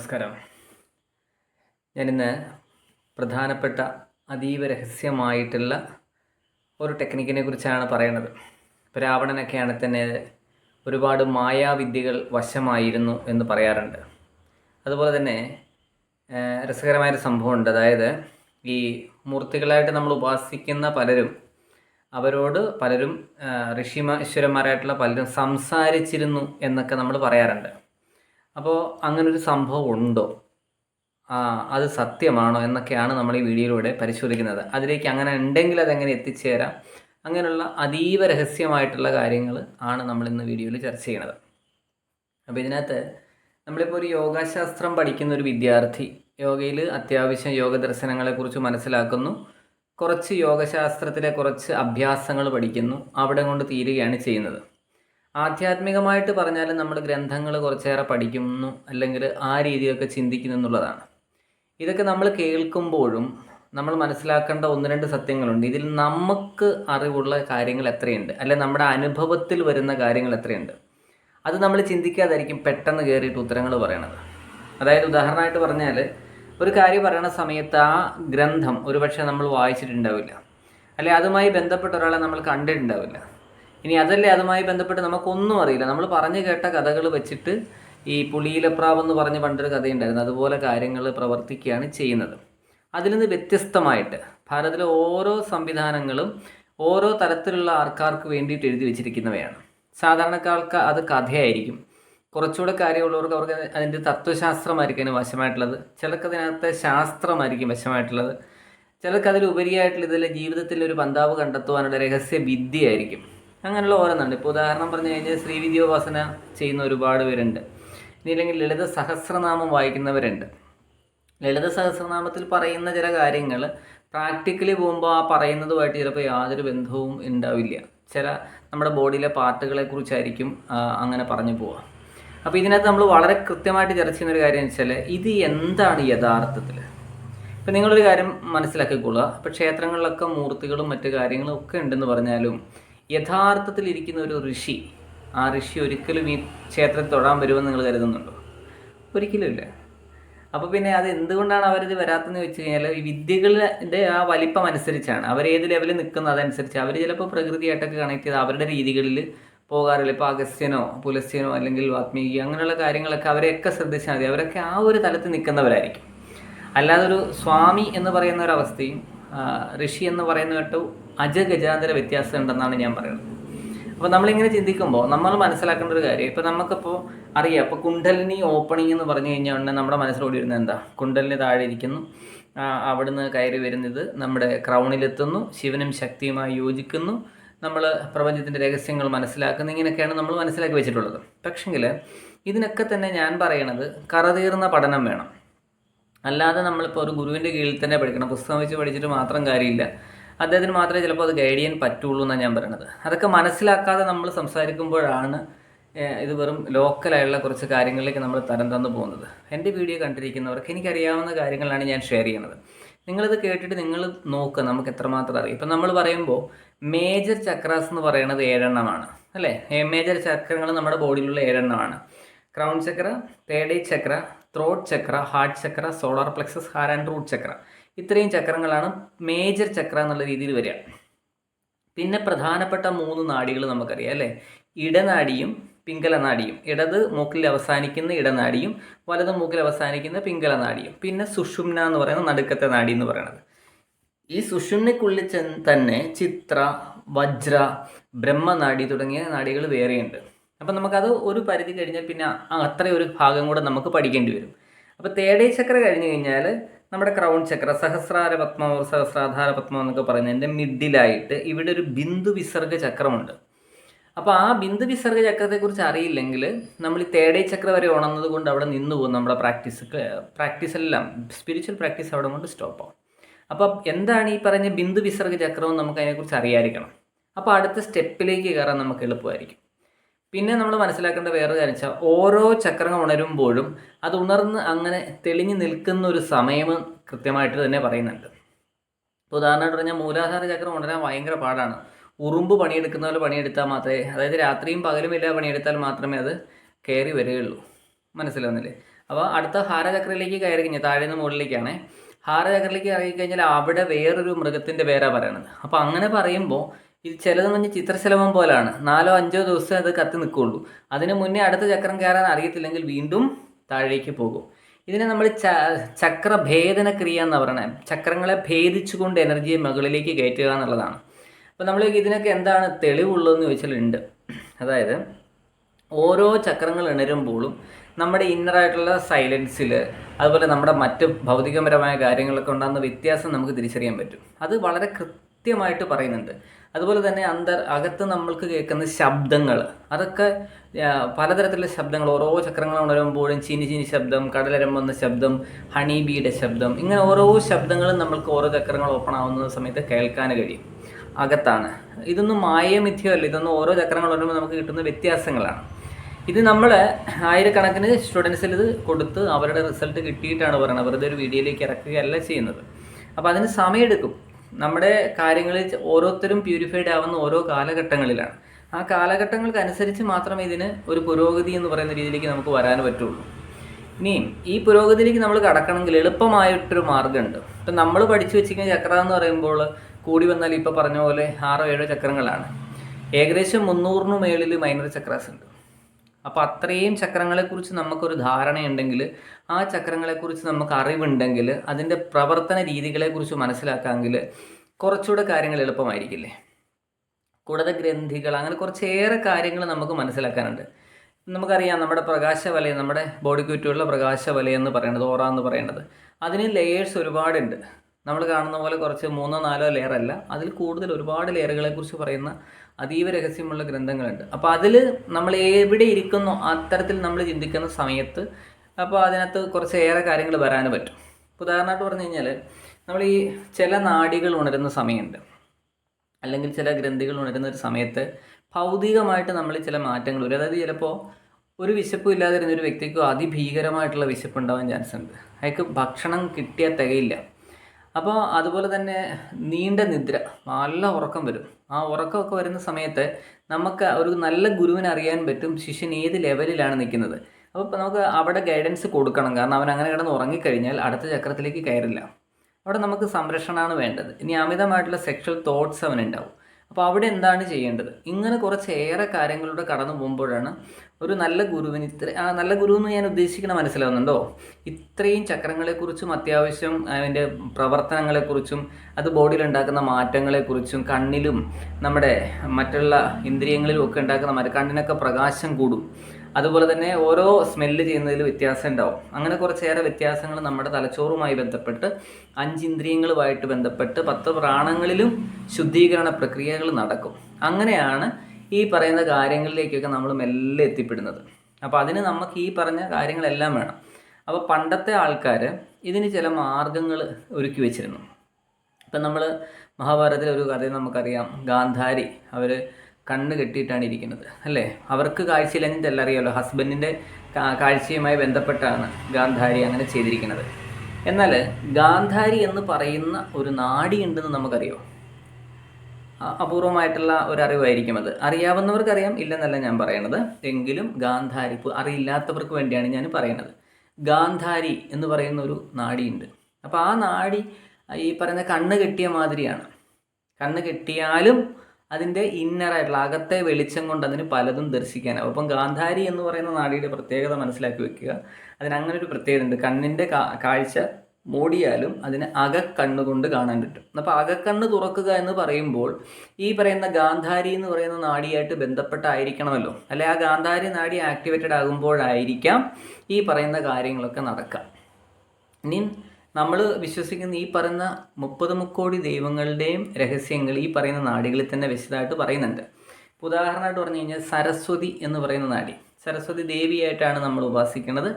നമസ്കാരം. ഞാനിന്ന് പ്രധാനപ്പെട്ട അതീവ രഹസ്യമായിട്ടുള്ള ഒരു ടെക്നിക്കിനെ കുറിച്ചാണ് പറയുന്നത് ഇപ്പോൾ രാവണനൊക്കെയാണ് തന്നെ ഒരുപാട് മായാവിദ്യകൾ വശമായിരുന്നു എന്ന് പറയാറുണ്ട്. അതുപോലെ തന്നെ രസകരമായൊരു സംഭവമുണ്ട്. അതായത് ഈ മൂർത്തികളായിട്ട് നമ്മൾ ഉപാസിക്കുന്ന പലരും അവരോട് പലരും ഋഷിമ ഈശ്വരന്മാരായിട്ടുള്ള പലരും സംസാരിച്ചിരുന്നു എന്നൊക്കെ നമ്മൾ പറയാറുണ്ട്. അപ്പോൾ അങ്ങനൊരു സംഭവം ഉണ്ടോ? അത് സത്യമാണോ എന്നൊക്കെയാണ് നമ്മൾ ഈ വീഡിയോയിലൂടെ പരിശോധിക്കുന്നത്. അതിലേക്ക് അങ്ങനെ ഉണ്ടെങ്കിൽ അതെങ്ങനെ എത്തിച്ചേരാം? അങ്ങനെയുള്ള അതീവ രഹസ്യമായിട്ടുള്ള കാര്യങ്ങൾ ആണ് നമ്മൾ ഇന്ന് വീഡിയോയിൽ ചർച്ച ചെയ്യുന്നത് അപ്പോൾ ഇതിനകത്ത് നമ്മളിപ്പോൾ ഒരു യോഗാശാസ്ത്രം പഠിക്കുന്ന ഒരു വിദ്യാർത്ഥി യോഗയിൽ അത്യാവശ്യം യോഗ ദർശനങ്ങളെക്കുറിച്ച് മനസ്സിലാക്കുന്നു. കുറച്ച് യോഗശാസ്ത്രത്തിലെ കുറച്ച് അഭ്യാസങ്ങൾ പഠിക്കുന്നു. അവിടെ കൊണ്ട് തീരുകയാണ് ചെയ്യുന്നത്. ആധ്യാത്മികമായിട്ട് പറഞ്ഞാൽ നമ്മൾ ഗ്രന്ഥങ്ങൾ കുറച്ചേറെ പഠിക്കുന്നു അല്ലെങ്കിൽ ആ രീതിയൊക്കെ ചിന്തിക്കുന്നു എന്നുള്ളതാണ്. ഇതൊക്കെ നമ്മൾ കേൾക്കുമ്പോഴും നമ്മൾ മനസ്സിലാക്കേണ്ട ഒന്ന് രണ്ട് സത്യങ്ങളുണ്ട്. ഇതിൽ നമുക്ക് അറിവുള്ള കാര്യങ്ങൾ എത്രയുണ്ട്? അല്ലെ നമ്മുടെ അനുഭവത്തിൽ വരുന്ന കാര്യങ്ങൾ എത്രയുണ്ട്? അത് നമ്മൾ ചിന്തിക്കാതായിരിക്കും പെട്ടെന്ന് കയറിയിട്ട് ഉത്തരങ്ങൾ പറയണത്. അതായത് ഉദാഹരണമായിട്ട് പറഞ്ഞാൽ ഒരു കാര്യം പറയണ സമയത്ത് ആ ഗ്രന്ഥം ഒരുപക്ഷെ നമ്മൾ വായിച്ചിട്ടുണ്ടാവില്ല. അല്ലെ അതുമായി ബന്ധപ്പെട്ട ഒരാളെ നമ്മൾ കണ്ടിട്ടുണ്ടാവില്ല. ഇനി അതല്ലേ അതുമായി ബന്ധപ്പെട്ട് നമുക്കൊന്നും അറിയില്ല. നമ്മൾ പറഞ്ഞു കേട്ട കഥകൾ വെച്ചിട്ട് ഈ പുളിയിലപ്രാവ് എന്ന് പറഞ്ഞ് പണ്ടൊരു കഥയുണ്ടായിരുന്നു. അതുപോലെ കാര്യങ്ങൾ പ്രവർത്തിക്കുകയാണ് ചെയ്യുന്നത്. അതിൽ നിന്ന് വ്യത്യസ്തമായിട്ട് ഭാരതത്തിലെ ഓരോ സംവിധാനങ്ങളും ഓരോ തരത്തിലുള്ള ആൾക്കാർക്ക് വേണ്ടിയിട്ട് എഴുതി വെച്ചിരിക്കുന്നവയാണ്. സാധാരണക്കാർക്ക് അത് കഥയായിരിക്കും. കുറച്ചുകൂടെ കാര്യമുള്ളവർക്ക് അവർക്ക് അതിന്റെ തത്വശാസ്ത്രമായിരിക്കും വശമായിട്ടുള്ളത്. ചിലർക്ക് അതിനകത്തെ ശാസ്ത്രമായിരിക്കും വശമായിട്ടുള്ളത്. ചിലർക്ക് അതിലുപരിയായിട്ടുള്ള ഇതിലെ ജീവിതത്തിൽ ഒരു പന്താവ് കണ്ടെത്തുവാനുള്ള രഹസ്യ വിദ്യയായിരിക്കും അങ്ങനെയുള്ള ഓരോന്നുണ്ട്. ഇപ്പോൾ ഉദാഹരണം പറഞ്ഞു കഴിഞ്ഞാൽ ശ്രീവിദ്യോപാസന ചെയ്യുന്ന ഒരുപാട് പേരുണ്ട്. ഇനി അല്ലെങ്കിൽ ലളിത സഹസ്രനാമം വായിക്കുന്നവരുണ്ട്. ലളിത സഹസ്രനാമത്തിൽ പറയുന്ന ചില കാര്യങ്ങൾ പ്രാക്ടിക്കലി പോകുമ്പോൾ ആ പറയുന്നതുമായിട്ട് ചിലപ്പോൾ യാതൊരു ബന്ധവും ഉണ്ടാവില്ല. ചില നമ്മുടെ ബോഡിയിലെ പാർട്ടുകളെ കുറിച്ചായിരിക്കും അങ്ങനെ പറഞ്ഞു പോവുക. അപ്പോൾ ഇതിനകത്ത് നമ്മൾ വളരെ കൃത്യമായിട്ട് ചർച്ച ചെയ്യുന്ന ഒരു കാര്യം വെച്ചാൽ ഇത് എന്താണ് യഥാർത്ഥത്തിൽ ഇപ്പം നിങ്ങളൊരു കാര്യം മനസ്സിലാക്കിക്കൊള്ളുക. ഇപ്പോൾ ക്ഷേത്രങ്ങളിലൊക്കെ മൂർത്തികളും മറ്റു കാര്യങ്ങളും ഒക്കെ ഉണ്ടെന്ന് പറഞ്ഞാലും യഥാർത്ഥത്തിൽ ഇരിക്കുന്ന ഒരു ഋഷി ആ ഋഷി ഒരിക്കലും ഈ ക്ഷേത്രത്തിൽ തൊഴാൻ വരുമെന്ന് നിങ്ങൾ കരുതുന്നുണ്ടോ? ഒരിക്കലും ഇല്ല. അപ്പോൾ പിന്നെ അത് എന്തുകൊണ്ടാണ് അവരിത് വരാത്തതെന്ന് വെച്ച് കഴിഞ്ഞാൽ ഈ വിദ്യകളുടെ ആ വലിപ്പം അനുസരിച്ചാണ്. അവർ ഏത് ലെവലിൽ നിൽക്കുന്നു അതനുസരിച്ച് അവർ ചിലപ്പോൾ പ്രകൃതിയായിട്ടൊക്കെ കണക്ട് ചെയ്ത് അവരുടെ രീതികളിൽ പോകാറില്ല. ഇപ്പോൾ അഗസ്ത്യനോ പുലസ്ത്യനോ അല്ലെങ്കിൽ വാത്മീകി അങ്ങനെയുള്ള കാര്യങ്ങളൊക്കെ അവരെയൊക്കെ ശ്രദ്ധിച്ചാൽ മതി. അവരൊക്കെ ആ ഒരു തലത്തിൽ നിൽക്കുന്നവരായിരിക്കും. അല്ലാതെ ഒരു സ്വാമി എന്ന് പറയുന്ന ഒരു അവസ്ഥയും ഋഷി എന്ന് പറയുന്ന കേട്ടോ അജഗജാന്തര വ്യത്യാസം ഉണ്ടെന്നാണ് ഞാൻ പറയുന്നത്. അപ്പോൾ നമ്മളിങ്ങനെ ചിന്തിക്കുമ്പോൾ നമ്മൾ മനസ്സിലാക്കേണ്ട ഒരു കാര്യം ഇപ്പോൾ നമുക്കിപ്പോൾ അറിയാം ഇപ്പോൾ കുണ്ടലിനി ഓപ്പണിംഗ് എന്ന് പറഞ്ഞു കഴിഞ്ഞാൽ ഉടനെ നമ്മുടെ മനസ്സിലോടി വരുന്നത് എന്താ? കുണ്ടലിന് താഴെ ഇരിക്കുന്നു. അവിടുന്ന് കയറി വരുന്നത് നമ്മുടെ ക്രൗണിലെത്തുന്നു ശിവനും ശക്തിയുമായി യോജിക്കുന്നു. നമ്മൾ പ്രപഞ്ചത്തിന്റെ രഹസ്യങ്ങൾ മനസ്സിലാക്കുന്നു. ഇങ്ങനെയൊക്കെയാണ് നമ്മൾ മനസ്സിലാക്കി വെച്ചിട്ടുള്ളത്. പക്ഷെങ്കിൽ ഇതിനൊക്കെ തന്നെ ഞാൻ പറയണത് കറതീർന്ന പഠനം വേണം. അല്ലാതെ നമ്മളിപ്പോൾ ഒരു ഗുരുവിന്റെ കീഴിൽ തന്നെ പഠിക്കണം. പുസ്തകം വെച്ച് പഠിച്ചിട്ട് മാത്രം കാര്യമില്ല. അദ്ദേഹത്തിന് മാത്രമേ ചിലപ്പോൾ അത് ഗൈഡ് ചെയ്യാൻ പറ്റുള്ളൂ എന്നാണ് ഞാൻ പറയണത്. അതൊക്കെ മനസ്സിലാക്കാതെ നമ്മൾ സംസാരിക്കുമ്പോഴാണ് ഇത് വെറും ലോക്കലായുള്ള കുറച്ച് കാര്യങ്ങളിലേക്ക് നമ്മൾ തരം തന്നു പോകുന്നത്. എന്റെ വീഡിയോ കണ്ടിരിക്കുന്നവർക്ക് എനിക്കറിയാവുന്ന കാര്യങ്ങളാണ് ഞാൻ ഷെയർ ചെയ്യുന്നത്. നിങ്ങളിത് കേട്ടിട്ട് നിങ്ങൾ നോക്കുക നമുക്ക് എത്രമാത്രം അറിയാം. ഇപ്പം നമ്മൾ പറയുമ്പോൾ മേജർ ചക്രാസ് എന്ന് പറയുന്നത് ഏഴെണ്ണമാണ് അല്ലേ? മേജർ ചക്രങ്ങൾ നമ്മുടെ ബോഡിയിലുള്ള ഏഴെണ്ണമാണ്. Crown chakra third eye chakra throat chakra heart chakra solar plexus ഹാർ and root chakra ഇത്രയും ചക്രങ്ങളാണ് മേജർ ചക്ര എന്നുള്ള രീതിയിൽ വരിക. പിന്നെ പ്രധാനപ്പെട്ട മൂന്ന് നാടികൾ നമുക്കറിയാം അല്ലേ? ഇടനാടിയും പിങ്കല നാടിയും ഇടത് മൂക്കിൽ അവസാനിക്കുന്ന ഇടനാടിയും വലത് മൂക്കിൽ അവസാനിക്കുന്ന പിങ്കലനാടിയും. പിന്നെ സുഷുമ്ന എന്ന് പറയുന്ന നടുക്കത്തെ നാടി എന്ന് പറയുന്നത്. ഈ സുഷുമ്നയ്ക്കുള്ളിൽ തന്നെ ചിത്ര വജ്ര ബ്രഹ്മനാടി തുടങ്ങിയ നാടികൾ വേറെയുണ്ട്. അപ്പം നമുക്കത് ഒരു പരിധി കഴിഞ്ഞാൽ പിന്നെ അത്രയൊരു ഭാഗം കൂടെ നമുക്ക് പഠിക്കേണ്ടി വരും. അപ്പോൾ തേടേ ചക്ര കഴിഞ്ഞ് കഴിഞ്ഞാൽ നമ്മുടെ ക്രൗൺ ചക്ര സഹസ്രാര പത്മം സഹസ്രാധാര പത്മം എന്നൊക്കെ പറയുന്നതിന്റെ മിഡിലായിട്ട് ഇവിടെ ഒരു ബിന്ദു വിസർഗ ചക്രമുണ്ട്. അപ്പോൾ ആ ബിന്ദു വിസർഗ ചക്രത്തെക്കുറിച്ച് അറിയില്ലെങ്കിൽ നമ്മൾ ഈ തേടേ ചക്ര വരെ ഉണർന്നത് കൊണ്ട് അവിടെ നിന്ന് പോകും നമ്മുടെ പ്രാക്ടീസ് പ്രാക്ടീസ് എല്ലാം. സ്പിരിച്വൽ പ്രാക്ടീസ് അവിടെ കൊണ്ട് സ്റ്റോപ്പ് ആവും. അപ്പോൾ എന്താണ് ഈ പറഞ്ഞ ബിന്ദു വിസർഗ ചക്രവും നമുക്ക് അതിനെക്കുറിച്ച് അറിയാതിരിക്കണം. അപ്പോൾ അടുത്ത സ്റ്റെപ്പിലേക്ക് കയറാൻ നമുക്ക് എളുപ്പമായിരിക്കും. പിന്നെ നമ്മൾ മനസ്സിലാക്കേണ്ട വേറൊരു കാര്യം വെച്ചാൽ ഓരോ ചക്രങ്ങൾ ഉണരുമ്പോഴും അത് ഉണർന്ന് അങ്ങനെ തെളിഞ്ഞു നിൽക്കുന്ന ഒരു സമയം കൃത്യമായിട്ട് തന്നെ പറയുന്നുണ്ട്. ഇപ്പോൾ ഉദാഹരണമായിട്ട് പറഞ്ഞാൽ മൂലാധാര ചക്രം ഉണരാൻ ഭയങ്കര പാടാണ്. ഉറുമ്പ് പണിയെടുക്കുന്ന പോലെ പണിയെടുത്താൽ മാത്രമേ അതായത് രാത്രിയും പകലും ഇല്ല പണിയെടുത്താൽ മാത്രമേ അത് കയറി വരികയുള്ളൂ. മനസ്സിലാവുന്നില്ലേ? അപ്പോൾ അടുത്ത ഹാരചക്രയിലേക്ക് കയറി കഴിഞ്ഞാൽ താഴെ നിന്ന് മുകളിലേക്കാണ്. ഹാരചക്രയിലേക്ക് ഇറങ്ങി കഴിഞ്ഞാൽ അവിടെ വേറൊരു മൃഗത്തിന്റെ പേരാണ് പറയണത്. അപ്പോൾ അങ്ങനെ പറയുമ്പോൾ ഇത് ചിലതെന്ന് പറഞ്ഞാൽ ചിത്രശലഭം പോലാണ്. നാലോ അഞ്ചോ ദിവസം അത് കത്തി നിൽക്കുകയുള്ളൂ അതിന് മുന്നേ അടുത്ത ചക്രം കയറാൻ അറിയത്തില്ലെങ്കിൽ വീണ്ടും താഴേക്ക് പോകും. ഇതിനെ നമ്മൾ ച ചക്രഭേദന ക്രിയ എന്ന് പറയണത് ചക്രങ്ങളെ ഭേദിച്ചുകൊണ്ട് എനർജിയെ മുകളിലേക്ക് കയറ്റുക എന്നുള്ളതാണ്. അപ്പോൾ നമ്മൾ ഇതിനൊക്കെ എന്താണ് തെളിവുള്ളതെന്ന് ചോദിച്ചാൽ ഉണ്ട് അതായത് ഓരോ ചക്രങ്ങൾ ഇണരുമ്പോഴും നമ്മുടെ ഇന്നറായിട്ടുള്ള സൈലൻസിൽ അതുപോലെ നമ്മുടെ മറ്റ് ഭൗതികപരമായ കാര്യങ്ങളൊക്കെ ഉണ്ടാകുന്ന വ്യത്യാസം നമുക്ക് തിരിച്ചറിയാൻ പറ്റും. അത് വളരെ കൃത്യമായിട്ട് പറയുന്നുണ്ട്. അതുപോലെ തന്നെ അന്തർ അകത്ത് നമ്മൾക്ക് കേൾക്കുന്ന ശബ്ദങ്ങൾ. അതൊക്കെ പലതരത്തിലുള്ള ശബ്ദങ്ങൾ. ഓരോ ചക്രങ്ങൾ ഉണരുമ്പോഴും ചീനി ചീനി ശബ്ദം കടലരമ്പുന്ന ശബ്ദം ഹണി ബീയുടെ ശബ്ദം ഇങ്ങനെ ഓരോ ശബ്ദങ്ങളും നമ്മൾക്ക് ഓരോ ചക്രങ്ങൾ ഓപ്പൺ ആവുന്ന സമയത്ത് കേൾക്കാൻ കഴിയും. അകത്താണ്. ഇതൊന്നും മായമിഥ്യമല്ല. ഇതൊന്നും ഓരോ ചക്രങ്ങൾ ഉണരുമ്പോൾ നമുക്ക് കിട്ടുന്ന വ്യത്യാസങ്ങളാണ്. ഇത് നമ്മൾ ആയിരക്കണക്കിന് സ്റ്റുഡൻസിൽ ഇത് കൊടുത്ത് അവരുടെ റിസൾട്ട് കിട്ടിയിട്ടാണ് പറയുന്നത് വെറുതെ ഒരു വീഡിയോയിലേക്ക് ഇറക്കുകയല്ല ചെയ്യുന്നത്. അപ്പോൾ അതിന് സമയമെടുക്കും. നമ്മുടെ കാര്യങ്ങളിൽ ഓരോരുത്തരും പ്യൂരിഫൈഡ് ആവുന്ന ഓരോ കാലഘട്ടങ്ങളിലാണ്. ആ കാലഘട്ടങ്ങൾക്ക് അനുസരിച്ച് മാത്രമേ ഇതിന് ഒരു പുരോഗതി എന്ന് പറയുന്ന രീതിയിലേക്ക് നമുക്ക് വരാൻ പറ്റുള്ളൂ. ഇനിയും ഈ പുരോഗതിയിലേക്ക് നമ്മൾ കടക്കണമെങ്കിൽ എളുപ്പമായിട്ടൊരു മാർഗമുണ്ട്. ഇപ്പം നമ്മൾ പഠിച്ചു വെച്ചിരിക്കുന്ന ചക്ര എന്ന് പറയുമ്പോൾ കൂടി വന്നാൽ ഇപ്പോൾ പറഞ്ഞ പോലെ ആറോ ഏഴോ ചക്രങ്ങളാണ്. ഏകദേശം മുന്നൂറിന് മേളിൽ മൈനർ ചക്രാസ് ഉണ്ട്. അപ്പോൾ അത്രയും ചക്രങ്ങളെക്കുറിച്ച് നമുക്കൊരു ധാരണയുണ്ടെങ്കിൽ ആ ചക്രങ്ങളെക്കുറിച്ച് നമുക്ക് അറിവുണ്ടെങ്കിൽ അതിന്റെ പ്രവർത്തന രീതികളെക്കുറിച്ച് മനസ്സിലാക്കാമെങ്കിൽ കുറച്ചുകൂടെ കാര്യങ്ങൾ എളുപ്പമായിരിക്കില്ലേ? കൂടാതെ ഗ്രന്ഥികൾ അങ്ങനെ കുറച്ചേറെ കാര്യങ്ങൾ നമുക്ക് മനസ്സിലാക്കാനുണ്ട്. നമുക്കറിയാം നമ്മുടെ പ്രകാശവലയം നമ്മുടെ ബോഡിക്ക് ചുറ്റുമുള്ള പ്രകാശവലയം എന്ന് പറയുന്നത് ഓറ എന്ന് പറയുന്നത് അതിന് ലെയേഴ്സ് ഒരുപാടുണ്ട്. നമ്മൾ കാണുന്ന പോലെ കുറച്ച് മൂന്നോ നാലോ ലെയർ അല്ല. അതിൽ കൂടുതൽ ഒരുപാട് ലെയറുകളെ കുറിച്ച് പറയുന്ന അതീവ രഹസ്യമുള്ള ഗ്രന്ഥങ്ങളുണ്ട്. അപ്പോൾ അതിൽ നമ്മൾ എവിടെ ഇരിക്കുന്നോ അത്തരത്തിൽ നമ്മൾ ചിന്തിക്കുന്ന സമയത്ത് അപ്പോൾ അതിനകത്ത് കുറച്ചേറെ കാര്യങ്ങൾ വരാൻ പറ്റും. ഉദാഹരണമായിട്ട് പറഞ്ഞു കഴിഞ്ഞാൽ നമ്മൾ ഈ ചില നാടികൾ ഉണരുന്ന സമയമുണ്ട്. അല്ലെങ്കിൽ ചില ഗ്രന്ഥികൾ ഉണരുന്ന ഒരു സമയത്ത് ഭൗതികമായിട്ട് നമ്മൾ ചില മാറ്റങ്ങൾ വരും. അതായത് ചിലപ്പോൾ ഒരു വിശപ്പും ഇല്ലാതിരുന്ന ഒരു വ്യക്തിക്ക് അതിഭീകരമായിട്ടുള്ള വിശപ്പ് ഉണ്ടാവാൻ ചാൻസ് ഉണ്ട് അയാൾക്ക് ഭക്ഷണം കിട്ടിയാൽ തികയില്ല. അപ്പോൾ അതുപോലെ തന്നെ നീണ്ട നിദ്ര നല്ല ഉറക്കം വരും. ആ ഉറക്കമൊക്കെ വരുന്ന സമയത്ത് നമുക്ക് ഒരു നല്ല ഗുരുവിനെ അറിയാൻ പറ്റും ശിഷ്യൻ ഏത് ലെവലിലാണ് നിൽക്കുന്നത്. അപ്പോൾ നമുക്ക് അവിടെ ഗൈഡൻസ് കൊടുക്കണം. കാരണം അവൻ അങ്ങനെ കിടന്ന് ഉറങ്ങിക്കഴിഞ്ഞാൽ അടുത്ത ചക്രത്തിലേക്ക് കയറില്ല. അവിടെ നമുക്ക് സംരക്ഷണമാണ് വേണ്ടത്. ഇനി അമിതമായിട്ടുള്ള സെക്ഷൽ തോട്ട്സ് അവനുണ്ടാവും. അപ്പോൾ അവിടെ എന്താണ് ചെയ്യേണ്ടത്? ഇങ്ങനെ കുറച്ചേറെ കാര്യങ്ങളിലൂടെ കടന്നു പോകുമ്പോഴാണ് ഒരു നല്ല ഗുരുവിന് ഇത്ര ആ നല്ല ഗുരു എന്ന് ഞാൻ ഉദ്ദേശിക്കണ മനസ്സിലാവുന്നുണ്ടോ? ഇത്രയും ചക്രങ്ങളെക്കുറിച്ചും അത്യാവശ്യം അതിന്റെ പ്രവർത്തനങ്ങളെക്കുറിച്ചും അത് ബോഡിയിൽ ഉണ്ടാക്കുന്ന മാറ്റങ്ങളെക്കുറിച്ചും കണ്ണിലും നമ്മുടെ മറ്റുള്ള ഇന്ദ്രിയങ്ങളിലും ഒക്കെ ഉണ്ടാക്കുന്ന മാറ്റം കണ്ണിനൊക്കെ പ്രകാശം കൂടും. അതുപോലെ തന്നെ ഓരോ സ്മെല്ല് ചെയ്യുന്നതിൽ വ്യത്യാസം ഉണ്ടാവും. അങ്ങനെ കുറച്ചേറെ വ്യത്യാസങ്ങൾ നമ്മുടെ തലച്ചോറുമായി ബന്ധപ്പെട്ട് അഞ്ചിന്ദ്രിയങ്ങളുമായിട്ട് ബന്ധപ്പെട്ട് പത്ത് പ്രാണങ്ങളിലും ശുദ്ധീകരണ പ്രക്രിയകൾ നടക്കും. അങ്ങനെയാണ് ഈ പറയുന്ന കാര്യങ്ങളിലേക്കൊക്കെ നമ്മൾ മെല്ലെ എത്തിപ്പെടുന്നത്. അപ്പോൾ അതിന് നമുക്ക് ഈ പറഞ്ഞ കാര്യങ്ങളെല്ലാം വേണം. അപ്പോൾ പണ്ടത്തെ ആൾക്കാർ ഇതിന് ചില മാർഗങ്ങൾ ഒരുക്കി വെച്ചിരുന്നു. ഇപ്പം നമ്മൾ മഹാഭാരതത്തിലെ ഒരു കഥ നമുക്കറിയാം. ഗാന്ധാരി അവർ കണ്ണ് കെട്ടിയിട്ടാണ് ഇരിക്കുന്നത് അല്ലേ? അവർക്ക് കാഴ്ചയില്ലെങ്കിൽ എല്ലാം അറിയാമല്ലോ ഹസ്ബൻഡിന്റെ കാഴ്ചയുമായി ബന്ധപ്പെട്ടാണ് ഗാന്ധാരി അങ്ങനെ ചെയ്തിരിക്കുന്നത്. എന്നാൽ ഗാന്ധാരി എന്ന് പറയുന്ന ഒരു നാടി ഉണ്ടെന്ന് നമുക്കറിയോ? അപൂർവമായിട്ടുള്ള ഒരു അറിവായിരിക്കും അത്. അറിയാവുന്നവർക്കറിയാം ഇല്ലെന്നല്ല ഞാൻ പറയണത്. എങ്കിലും ഗാന്ധാരി അറിയില്ലാത്തവർക്ക് വേണ്ടിയാണ് ഞാൻ പറയണത്. ഗാന്ധാരി എന്ന് പറയുന്ന ഒരു നാടിയുണ്ട് അപ്പോൾ ആ നാടി ഈ പറയുന്ന കണ്ണ് കെട്ടിയ മാതിരിയാണ്. കണ്ണ് കെട്ടിയാലും അതിന്റെ ഇന്നറായിട്ടുള്ള അകത്തെ വെളിച്ചം കൊണ്ട് അതിന് പലതും ദർശിക്കാനാവും അപ്പം ഗാന്ധാരി എന്ന് പറയുന്ന നാടിയുടെ പ്രത്യേകത മനസ്സിലാക്കി വെക്കുക. അതിന് അങ്ങനെ ഒരു പ്രത്യേകത ഉണ്ട്. കണ്ണിന്റെ കാഴ്ച മൂടിയാലും അതിന് അകക്കണ്ണുകൊണ്ട് കാണാൻ പറ്റും. അപ്പോൾ അകക്കണ്ണ് തുറക്കുക എന്ന് പറയുമ്പോൾ ഈ പറയുന്ന ഗാന്ധാരി എന്ന് പറയുന്ന നാടിയായിട്ട് ബന്ധപ്പെട്ടായിരിക്കണമല്ലോ. അല്ലെ ആ ഗാന്ധാരി നാടി ആക്ടിവേറ്റഡ് ആകുമ്പോഴായിരിക്കാം ഈ പറയുന്ന കാര്യങ്ങളൊക്കെ നടക്കുക. ഇനി നമ്മൾ വിശ്വസിക്കുന്ന ഈ പറയുന്ന മുപ്പത് മുക്കോടി ദൈവങ്ങളുടെയും രഹസ്യങ്ങൾ ഈ പറയുന്ന നാടികളിൽ തന്നെ വിശദമായിട്ട് പറയുന്നുണ്ട്. ഉദാഹരണമായിട്ട് പറഞ്ഞു കഴിഞ്ഞാൽ സരസ്വതി എന്ന് പറയുന്ന നാടി. സരസ്വതി ദേവിയായിട്ടാണ് നമ്മൾ ഉപാസിക്കുന്നത്.